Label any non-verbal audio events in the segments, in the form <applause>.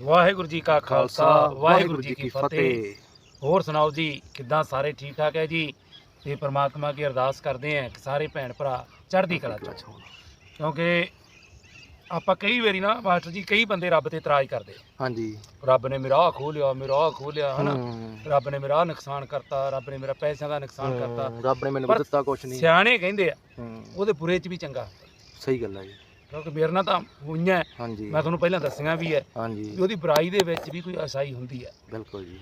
ਵਾਹਿਗੁਰੂ ਜੀ ਕਾ ਖਾਲਸਾ ਵਾਹਿਗੁਰੂ ਜੀ ਕੀ ਫਤਿਹ। ਹੋਰ ਸੁਣਾਓ ਜੀ ਕਿੱਦਾਂ ਸਾਰੇ ਠੀਕ ਠਾਕ ਹੈ ਜੀ? ਤੇ ਪ੍ਰਮਾਤਮਾ ਕੀ ਅਰਦਾਸ ਕਰਦੇ ਆਂ ਕਿ ਸਾਰੇ ਭੈਣ ਭਰਾ ਚੜ੍ਹਦੀ ਕਲਾ ਚ ਹੋਣ। ਕਿਉਂਕਿ ਆਪਾਂ ਕਈ ਵਾਰੀ ਨਾ ਮਾਸਟਰ ਜੀ ਕਈ ਬੰਦੇ ਰੱਬ ਤੇ ਇਤਰਾਜ਼ ਕਰਦੇ ਹਾਂਜੀ। ਰੱਬ ਨੇ ਮੇਰਾ ਆਹ ਖੋਹ ਲਿਆ ਮੇਰਾ ਆਹ ਖੋਹ ਲਿਆ ਹਨਾ? ਰੱਬ ਨੇ ਮੇਰਾ ਆਹ ਨੁਕਸਾਨ ਕਰਤਾ ਰੱਬ ਨੇ ਮੇਰਾ ਪੈਸਿਆਂ ਦਾ ਨੁਕਸਾਨ ਕਰਤਾ। ਰੱਬ ਨੇ ਮੈਨੂੰ ਦਿੱਤਾ ਕੁਛ ਨਹੀਂ। ਸਿਆਣੇ ਕਹਿੰਦੇ ਆ ਉਹਦੇ ਬੁਰੇ ਚ ਵੀ ਚੰਗਾ ਸਹੀ ਗੱਲ ਹੈ ਜੀ। ਕਿਉਂਕਿ ਮੇਰੇ ਨਾਲ ਤਾਂ ਹੋਈਆਂ ਹੈ। ਹਾਂਜੀ। ਮੈਂ ਤੁਹਾਨੂੰ ਪਹਿਲਾਂ ਦੱਸੀਆਂ ਵੀ ਹੈ ਹਾਂਜੀ। ਉਹਦੀ ਬੁਰਾਈ ਦੇ ਵਿੱਚ ਵੀ ਕੋਈ ਅਸਾਈ ਹੁੰਦੀ ਹੈ। ਬਿਲਕੁਲ ਜੀ।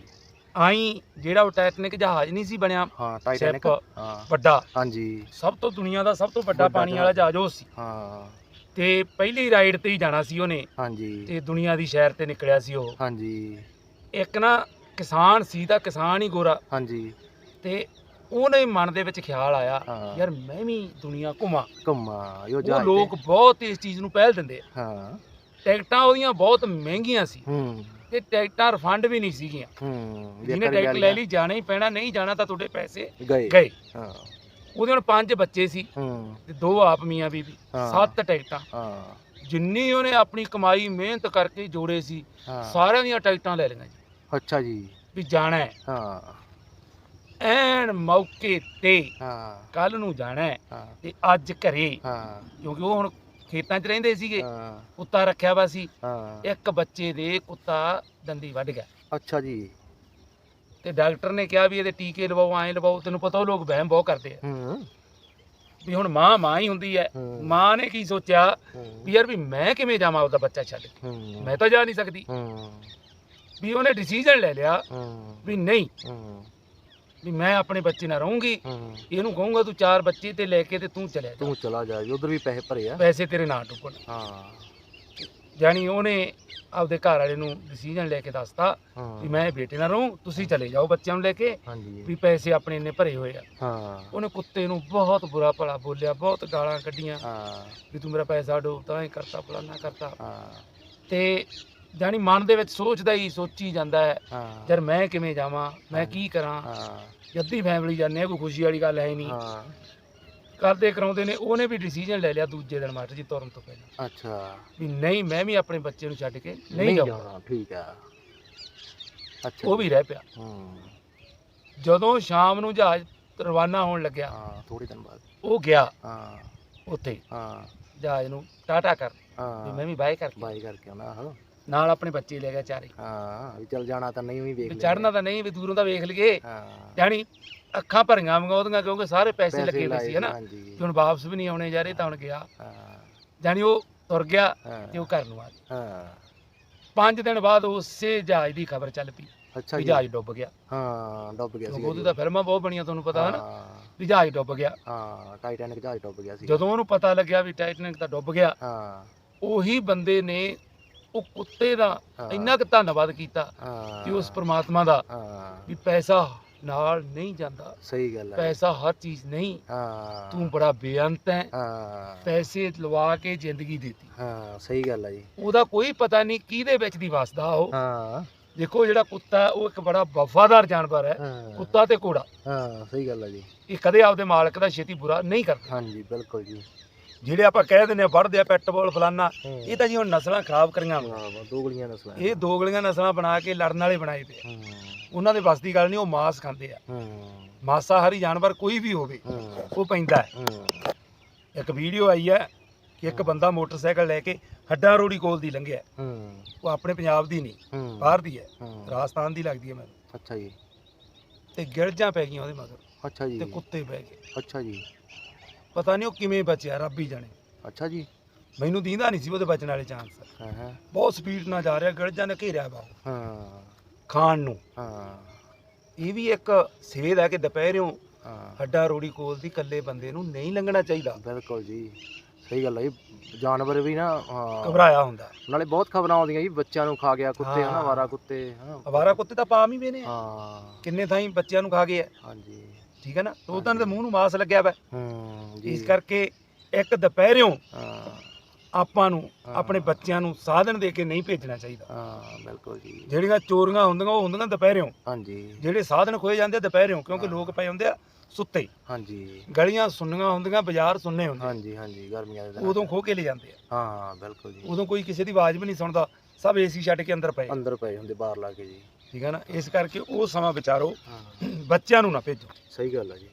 ਆਈ ਜਿਹੜਾ ਉਹ ਟਾਈਟੈਨਿਕ ਜਹਾਜ਼ ਨਹੀਂ ਸੀ ਬਣਿਆ ਹਾਂ ਟਾਈਟੈਨਿਕ ਹਾਂ। ਵੱਡਾ। ਹਾਂਜੀ। ਸਭ ਤੋਂ ਦੁਨੀਆ ਦਾ ਸਭ ਤੋਂ ਵੱਡਾ ਵੱਡਾ ਪਾਣੀ ਵਾਲਾ ਜਹਾਜ਼ ਉਹ ਸੀ। ਹਾਂ। ਤੇ ਪਹਿਲੀ ਰਾਈਡ ਤੇ ਹੀ ਜਾਣਾ ਸੀ ਉਹਨੇ। ਹਾਂਜੀ। ਤੇ ਦੁਨੀਆ ਦੀ ਸ਼ਹਿਰ ਤੇ ਨਿਕਲਿਆ ਸੀ ਉਹ। ਹਾਂਜੀ। ਇੱਕ ਨਾ ਕਿਸਾਨ ਸੀ ਤਾਂ ਕਿਸਾਨ ਹੀ ਗੋਰਾ। ਹਾਂਜੀ। ਤੇ ਉਹਨੇ ਮਨ ਦੇ ਵਿੱਚ ਖਿਆਲ ਆਇਆ ਹਾਂ। ਯਾਰ ਮੈਂ ਵੀ ਦੁਨੀਆ ਘੁੰਮਾਂ। ਘੁੰਮਾ ਉਹ ਜਹਾਜ਼ ਲੋਕ ਬਹੁਤ ਇਸ ਚੀਜ਼ ਨੂੰ ਪਹਿਲ ਦਿੰਦੇ ਆ। ਹਾਂ। ਟਿਕਟਾਂ ਉਹਦੀਆਂ ਬਹੁਤ ਮਹਿੰਗੀਆਂ ਸੀ ਹੂੰ। ਤੇ ਟਿਕਟਾਂ ਰਿਫੰਡ ਵੀ ਨਹੀਂ ਸੀਗੀਆਂ। ਹੂੰ ਜਿਹਨੇ ਟਿਕਟ ਲੈ ਲਈ ਜਾਣਾ ਹੀ ਪੈਣਾ ਨਹੀਂ ਜਾਣਾ ਤਾਂ ਤੁਹਾਡੇ ਪੈਸੇ ਗਏ। ਗਏ। ਹਾਂ। ਉਹਦੇ ਹੁਣ ਪੰਜ ਬੱਚੇ ਸੀ ਹੂੰ। ਤੇ ਦੋ ਆਪ ਮੀਆਂ ਬੀਬੀ ਹਾਂ। ਸੱਤ ਟਿਕਟਾਂ। ਹਾਂ। ਜਿੰਨੀ ਉਹਨੇ ਆਪਣੀ ਕਮਾਈ ਮਿਹਨਤ ਕਰਕੇ ਜੋੜੇ ਸੀ ਹਾਂ। ਸਾਰਿਆਂ ਦੀਆਂ ਟਿਕਟਾਂ ਲੈ ਲਈਆਂ ਜੀ। ਅੱਛਾ ਜੀ। ਵੀ ਜਾਣਾ ਹੈ। ਹਾਂ। ਐਨ ਮੌਕੇ ਤੇ ਹਾਂ। ਕੱਲ ਨੂੰ ਜਾਣਾ ਹੈ ਹਾਂ। ਤੇ ਅੱਜ ਘਰੇ। ਹਾਂ। ਕਿਉਂਕਿ ਉਹ ਹੁਣ ਖੇਤਾਂ 'ਚ ਰਹਿੰਦੇ ਸੀਗੇ। ਹਾਂ। ਕੁੱਤਾ ਰੱਖਿਆ ਵਾ ਸੀ। ਹਾਂ। ਇੱਕ ਬੱਚੇ ਦੇ ਕੁੱਤਾ ਦੰਦੀ ਵੱਢ ਗਿਆ। ਅੱਛਾ ਜੀ। ਤੇ ਡਾਕਟਰ ਨੇ ਕਿਹਾ ਵੀ ਇਹਦੇ ਟੀਕੇ ਲਵਾਓ ਐਂ ਲਵਾਓ ਤੈਨੂੰ ਪਤਾ ਉਹ ਲੋਕ ਵਹਿਮ ਬਹੁਤ ਕਰਦੇ ਆ। ਹੂੰ। ਵੀ ਹੁਣ ਮਾਂ ਮਾਂ ਹੀ ਹੁੰਦੀ ਹੈ। ਹੂੰ। ਮਾਂ ਨੇ ਕੀ ਸੋਚਿਆ? ਹੂੰ। ਵੀ ਯਾਰ ਵੀ ਮੈਂ ਕਿਵੇਂ ਜਾਵਾਂ ਉਹਦਾ ਬੱਚਾ ਛੱਡ ਕੇ? ਹੂੰ। ਮੈਂ ਤਾਂ ਜਾ ਨਹੀਂ ਸਕਦੀ। ਹੂੰ। ਵੀ ਉਹਨੇ ਡਿਸੀਜਨ ਲੈ ਲਿਆ। ਹੂੰ। ਵੀ ਨਹੀਂ। ਹੂੰ। ਵੀ ਮੈਂ ਆਪਣੇ ਬੱਚੇ ਨਾਲ ਰਹੂੰਗੀ ਹੂੰ। ਇਹਨੂੰ ਕਹੂੰਗਾ ਤੂੰ ਚਾਰ ਬੱਚੇ ਤੇ ਲੈ ਕੇ ਤੇ ਤੂੰ ਚਲਿਆ ਜਾ। ਤੂੰ ਚਲਾ ਜਾ ਉਧਰ ਵੀ ਪੈਸੇ ਭਰੇ ਆ। ਪੈਸੇ ਤੇਰੇ ਨਾਂ ਡੁੱਬਣ ਹਾਂ। ਜਾਨੀ ਉਹਨੇ ਆਪਦੇ ਘਰ ਵਾਲੇ ਨੂੰ ਡਿਸੀਜਨ ਲੈ ਕੇ ਦੱਸਤਾ ਵੀ ਹਾਂ ਮੈਂ ਬੇਟੇ ਨਾਲ ਰਹੂੰ ਤੁਸੀਂ ਚਲੇ ਜਾਓ ਬੱਚਿਆਂ ਨੂੰ ਲੈ ਕੇ ਹਾਂਜੀ। ਵੀ ਪੈਸੇ ਆਪਣੇ ਇੰਨੇ ਭਰੇ ਹੋਏ ਆ। ਹਾਂ। ਉਹਨੇ ਕੁੱਤੇ ਨੂੰ ਬਹੁਤ ਬੁਰਾ ਭਲਾ ਬੋਲਿਆ ਬਹੁਤ ਗਾਲਾਂ ਕੱਢੀਆਂ ਹਾਂ। ਵੀ ਤੂੰ ਮੇਰਾ ਪੈਸਾ ਡੋਬਤਾ ਇਹ ਕਰਤਾ ਫਲਾਨਾ ਕਰਤਾ। ਹਾਂ। ਤੇ ਜਾਨੀ ਮਨ ਦੇ ਵਿੱਚ ਸੋਚਦਾ ਹੀ ਸੋਚੀ ਜਾਂਦਾ ਹੈ ਹਾਂ। ਯਾਰ ਮੈਂ ਕਿਵੇਂ ਜਾਵਾਂ ਮੈਂ ਕੀ ਕਰਾਂ? ਹਾਂ। ਜੱਦੀ ਫੈਮਿਲੀ ਜਾਂਦੇ ਆ ਕੋਈ ਖੁਸ਼ੀ ਵਾਲੀ ਗੱਲ ਹੈ ਨਹੀਂ। ਹਾਂ। ਕਰਦੇ ਕਰਾਉਂਦੇ ਨੇ ਉਹਨੇ ਵੀ ਡਿਸੀਜਨ ਲੈ ਲਿਆ ਦੂਜੇ ਦਿਨ ਮਾਸਟਰ ਜੀ ਤੁਰਨ ਤੋਂ ਪਹਿਲਾਂ। ਅੱਛਾ। ਵੀ ਨਹੀਂ ਮੈਂ ਵੀ ਆਪਣੇ ਬੱਚੇ ਨੂੰ ਛੱਡ ਕੇ ਨਹੀਂ ਜਾਊਂਗਾ। ਜਾਣਾ ਠੀਕ ਆ। ਅੱਛਾ। ਉਹ ਵੀ ਰਹਿ ਪਿਆ। ਹੂੰ। ਜਦੋਂ ਸ਼ਾਮ ਨੂੰ ਜਹਾਜ਼ ਰਵਾਨਾ ਹੋਣ ਲੱਗਿਆ ਹਾਂ ਥੋੜੇ ਦਿਨ ਬਾਅਦ। ਉਹ ਗਿਆ ਹਾਂ। ਉੱਥੇ। ਹਾਂ। ਜਹਾਜ਼ ਨੂੰ ਟਾਟਾ ਕਰ। ਵੀ ਹਾਂ। ਮੈਂ ਵੀ ਬਾਏ ਕਰਕੇ। ਬਾਈ ਕਰਕੇ ਆਉਣਾ ਹਾਂ। ਨਾਲ ਆਪਣੇ ਬੱਚੇ ਲੈ ਗਿਆ ਚਾਰੇ। ਹਾਂ ਵੀ ਚੱਲ ਜਾਣਾ ਤਾਂ ਨਹੀਂ ਵੀ ਵੇਖ ਵੀ। ਚੜਨਾ ਤਾਂ ਨਹੀਂ ਵੀ ਦੂਰੋਂ ਤਾਂ ਵੇਖ ਲਈਏ। ਹਾਂ। ਜਾਣੀ ਅੱਖਾਂ ਭਰੀਆਂ ਵਾਂਗੂ ਉਹਦੀਆਂ ਕਿਉਂਕਿ ਸਾਰੇ ਪੈਸੇ ਲੱਗੇ ਹੋਏ ਸੀ ਹਨਾ? ਹਾਂਜੀ। ਤੇ ਹੁਣ ਵਾਪਸ ਵੀ ਨਹੀਂ ਆਉਣੇ ਰਹੇ ਤਾਂ ਹੁਣ ਗਿਆ। ਹਾਂ। ਜਾਣੀ ਉਹ ਤੁਰ ਗਿਆ ਹਾਂ। ਤੇ ਉਹ ਘਰ ਨੂੰ ਆ ਗਿਆ। ਹਾਂ। ਪੰਜ ਦਿਨ ਬਾਅਦ ਉਸੇ ਜਹਾਜ਼ ਦੀ ਖਬਰ ਚੱਲ ਪਈ ਅੱਛਾ ਵੀ ਜੀ। ਜਹਾਜ਼ ਡੁੱਬ ਗਿਆ। ਹਾਂ ਡੁੱਬ ਗਿਆ ਸੀ ਉਹਦੀ ਤਾਂ ਫਿਲਮਾਂ ਬਹੁਤ ਬਣੀਆਂ ਤੁਹਾਨੂੰ ਪਤਾ ਹੈ ਨਾ ਹਾਂ। ਵੀ ਜਹਾਜ਼ ਡੁੱਬ ਗਿਆ। ਹਾਂ ਟਾਈਟੈਨਿਕ ਜਹਾਜ਼ ਡੁੱਬ ਗਿਆ ਸੀ ਜਦੋਂ ਉਹਨੂੰ ਪਤਾ ਲੱਗਿਆ ਵੀ ਟਾਈਟੈਨਿਕ ਤਾਂ ਡੁੱਬ ਗਿਆ ਹਾਂ। ਉਹੀ ਬੰਦੇ ਨੇ ਉਹ ਕੁੱਤੇ ਦਾ। ਇੰਨਾ ਕੁ ਧੰਨਵਾਦ ਕੀਤਾ ਕਿ ਉਸ ਪ੍ਰਮਾਤਮਾ ਦਾ ਵੀ ਪੈਸਾ ਨਾਲ ਨਹੀਂ ਜਾਂਦਾ। ਸਹੀ ਗੱਲ ਹੈ। ਪੈਸਾ ਹਰ ਚੀਜ਼ ਨਹੀਂ। ਹਾਂ। ਤੂੰ ਬੜਾ ਬੇਅੰਤ ਹੈ। ਹਾਂ। ਪੈਸੇ ਲਵਾ ਕੇ ਜ਼ਿੰਦਗੀ ਦਿੱਤੀ। ਹਾਂ ਸਹੀ ਗੱਲ ਹੈ ਜੀ। ਉਹਦਾ ਕੋਈ ਪਤਾ ਨਹੀਂ ਕਿਹਦੇ ਵਿੱਚ ਦੀ ਵਸਦਾ ਉਹ। ਹਾਂ। ਦੇਖੋ ਜਿਹੜਾ ਕੁੱਤਾ ਉਹ ਇੱਕ ਬੜਾ ਵਫਾਦਾਰ ਜਾਨਵਰ ਹੈ। ਹਾਂ। ਕੁੱਤਾ ਤੇ ਘੋੜਾ। ਹਾਂ ਸਹੀ ਗੱਲ ਹੈ ਜੀ। ਇਹ ਕਦੇ ਆਪਦੇ ਮਾਲਕ ਦਾ ਛੇਤੀ ਬੁਰਾ ਨਹੀਂ ਕਰਦੇ। ਹਾਂਜੀ ਬਿਲਕੁਲ ਜੀ। ਜਿਹੜੇ ਆਪਾਂ ਕਹਿ ਦਿੰਦੇ ਆ ਵੜਦੇ ਆ ਪੈਟਬੋਲ ਫਲਾਨਾ। ਇਹ ਤਾਂ ਜੀ ਹੁਣ ਨਸਲਾਂ ਖਰਾਬ ਕਰੀਆਂ ਵਾ। ਹਾਂ ਦੋ ਗਲੀਆਂ ਨਸਲਾਂ ਇਹ ਦੋਗਲੀਆਂ ਨਸਲਾਂ ਬਣਾ ਕੇ ਲੜਨ ਵਾਲੇ ਬਣਾਏ ਪਏ ਉਹਨਾਂ ਦੇ ਦੀ ਗੱਲ ਨਹੀਂ ਉਹ ਮਾंस ਖਾਂਦੇ ਆ। ਮਾਸਾਹਾਰੀ ਜਾਨਵਰ ਕੋਈ ਵੀ ਹੋਵੇ ਉਹ ਪੈਂਦਾ ਇੱਕ ਵੀਡੀਓ ਆਈ ਹੈ ਕਿ ਇੱਕ ਬੰਦਾ ਮੋਟਰਸਾਈਕਲ ਲੈ ਕੇ ਹੱਡਾਂ ਰੋੜੀ ਕੋਲ ਦੀ ਲੰਘਿਆ ਉਹ ਆਪਣੇ ਪੰਜਾਬ ਦੀ ਨਹੀਂ ਬਾਹਰ ਦੀ ਹੈ। ਰਾਜਸਥਾਨ ਦੀ ਲੱਗਦੀ ਹੈ ਮੈਨੂੰ। ਅੱਛਾ ਜੀ। ਤੇ ਗਿਲਜਾਂ ਪੈ ਗਈਆਂ ਉਹਦੇ ਮਗਰ ਅੱਛਾ ਜੀ। ਤੇ ਕੁੱਤੇ ਪੈ ਗਏ। ਅੱਛਾ ਜੀ। ਪਤਾ ਨਹੀਂ ਉਹ ਕਿਵੇਂ ਬਚਿਆ ਰੱਬ ਹੀ ਜਾਣੇ। ਅੱਛਾ ਜੀ। ਮੈਨੂੰ ਦੀਂਦਾ ਨਹੀਂ ਸੀ ਉਹਦੇ ਬਚਣ ਵਾਲੇ ਚਾਂਸ ਹਾਂ ਹਾਂ। ਬਹੁਤ ਸਪੀਡ ਨਾਲ ਜਾ ਰਿਹਾ ਗਿਲਜਾਂ ਨੇ ਘੇਰਿਆ ਵਾ ਹਾਂ। ਖਾਣ ਨੂੰ। ਹਾਂ। ਇਹ ਵੀ ਇੱਕ ਸੇਧ ਹੈ ਕਿ ਦੁਪਹਿਰਿਓਂ ਹਾਂ। ਹੱਡਾ ਰੋੜੀ ਕੋਲ ਦੀ ਇਕੱਲੇ ਬੰਦੇ ਨੂੰ ਨਹੀਂ ਲੰਘਣਾ ਚਾਹੀਦਾ। ਬਿਲਕੁਲ ਜੀ। ਸਹੀ ਗੱਲ ਹੈ ਜੀ। ਜਾਨਵਰ ਵੀ ਨਾ ਹਾਂ। ਘਬਰਾਇਆ ਹੁੰਦਾ ਨਾਲੇ ਬਹੁਤ ਖਬਰਾਂ ਆਉਂਦੀਆਂ ਜੀ ਬੱਚਿਆਂ ਨੂੰ ਖਾ ਗਿਆ ਕੁੱਤੇ ਹਨਾ ਹਾਂ। ਆਵਾਰਾ ਕੁੱਤੇ ਹਾਂ ਅਵਾਰਾ ਕੁੱਤੇ ਤਾਂ ਪਾਮ ਹੀ ਵੇਨੇ ਆ। ਹਾਂ। ਕਿੰਨੇ ਥਾਈਂ ਬੱਚਿਆਂ ਨੂੰ ਖਾ ਗਏ ਆ। ਹਾਂਜੀ। ਠੀਕ ਹੈ ਨਾ? ਉਹਨਾਂ ਦੇ ਮੂੰਹ ਨੂੰ ਮਾਸ ਲੱਗਿਆ ਵਾ ਹੂੰ ਜੀ। ਇਸ ਕਰਕੇ ਇੱਕ ਦੁਪਹਿਰਿਓਂ ਆਪਾਂ ਨੂੰ। ਆਪਣੇ ਬੱਚਿਆਂ ਨੂੰ ਸਾਧਨ ਦੇ ਕੇ ਨਹੀਂ ਭੇਜਣਾ ਚਾਹੀਦਾ। ਹਾਂ ਬਿਲਕੁਲ ਜੀ। ਜਿਹੜੀਆਂ ਚੋਰੀਆਂ ਹੁੰਦੀਆਂ ਉਹ ਹੁੰਦੀਆਂ ਦੁਪਹਿਰਿਓਂ। ਹਾਂਜੀ। ਜਿਹੜੇ ਸਾਧਨ ਖੋਏ ਜਾਂਦੇ ਦੁਪਹਿਰਿਓਂ ਕਿਉਂਕਿ। ਲੋਕ ਪਏ ਹੁੰਦੇ ਆ ਸੁੱਤੇ। ਹਾਂਜੀ। ਗਲੀਆਂ ਸੁੰਨੀਆਂ ਹੁੰਦੀਆਂ ਬਾਜ਼ਾਰ ਸੁੰਨੇ ਹੁੰਦੇ ਹਾਂਜੀ ਹਾਂਜੀ ਗਰਮੀਆਂ ਦੇ ਦਿਨਾਂ ਉਦੋਂ। ਖੋ ਕੇ ਲੈ ਜਾਂਦੇ ਆ। ਹਾਂ ਬਿਲਕੁਲ ਜੀ। ਉਦੋਂ ਕੋਈ ਕਿਸੇ ਦੀ ਆਵਾਜ਼ ਵੀ ਨਹੀਂ ਸੁਣਦਾ ਸਭ ਏਸੀ ਛੱਡ ਕੇ ਅੰਦਰ ਪਏ। ਅੰਦਰ ਪਏ ਹੁੰਦੇ ਬਾਹਰ ਲਾ ਕੇ ਜੀ। ਠੀਕ ਹੈ ਨਾ? ਇਸ ਕਰਕੇ ਉਹ ਸਮਾਂ ਵਿਚਾਰੋ ਬੱਚਿਆਂ ਨੂੰ ਨਾ ਭੇਜੋ। ਸਹੀ ਗੱਲ ਹੈ ਜੀ।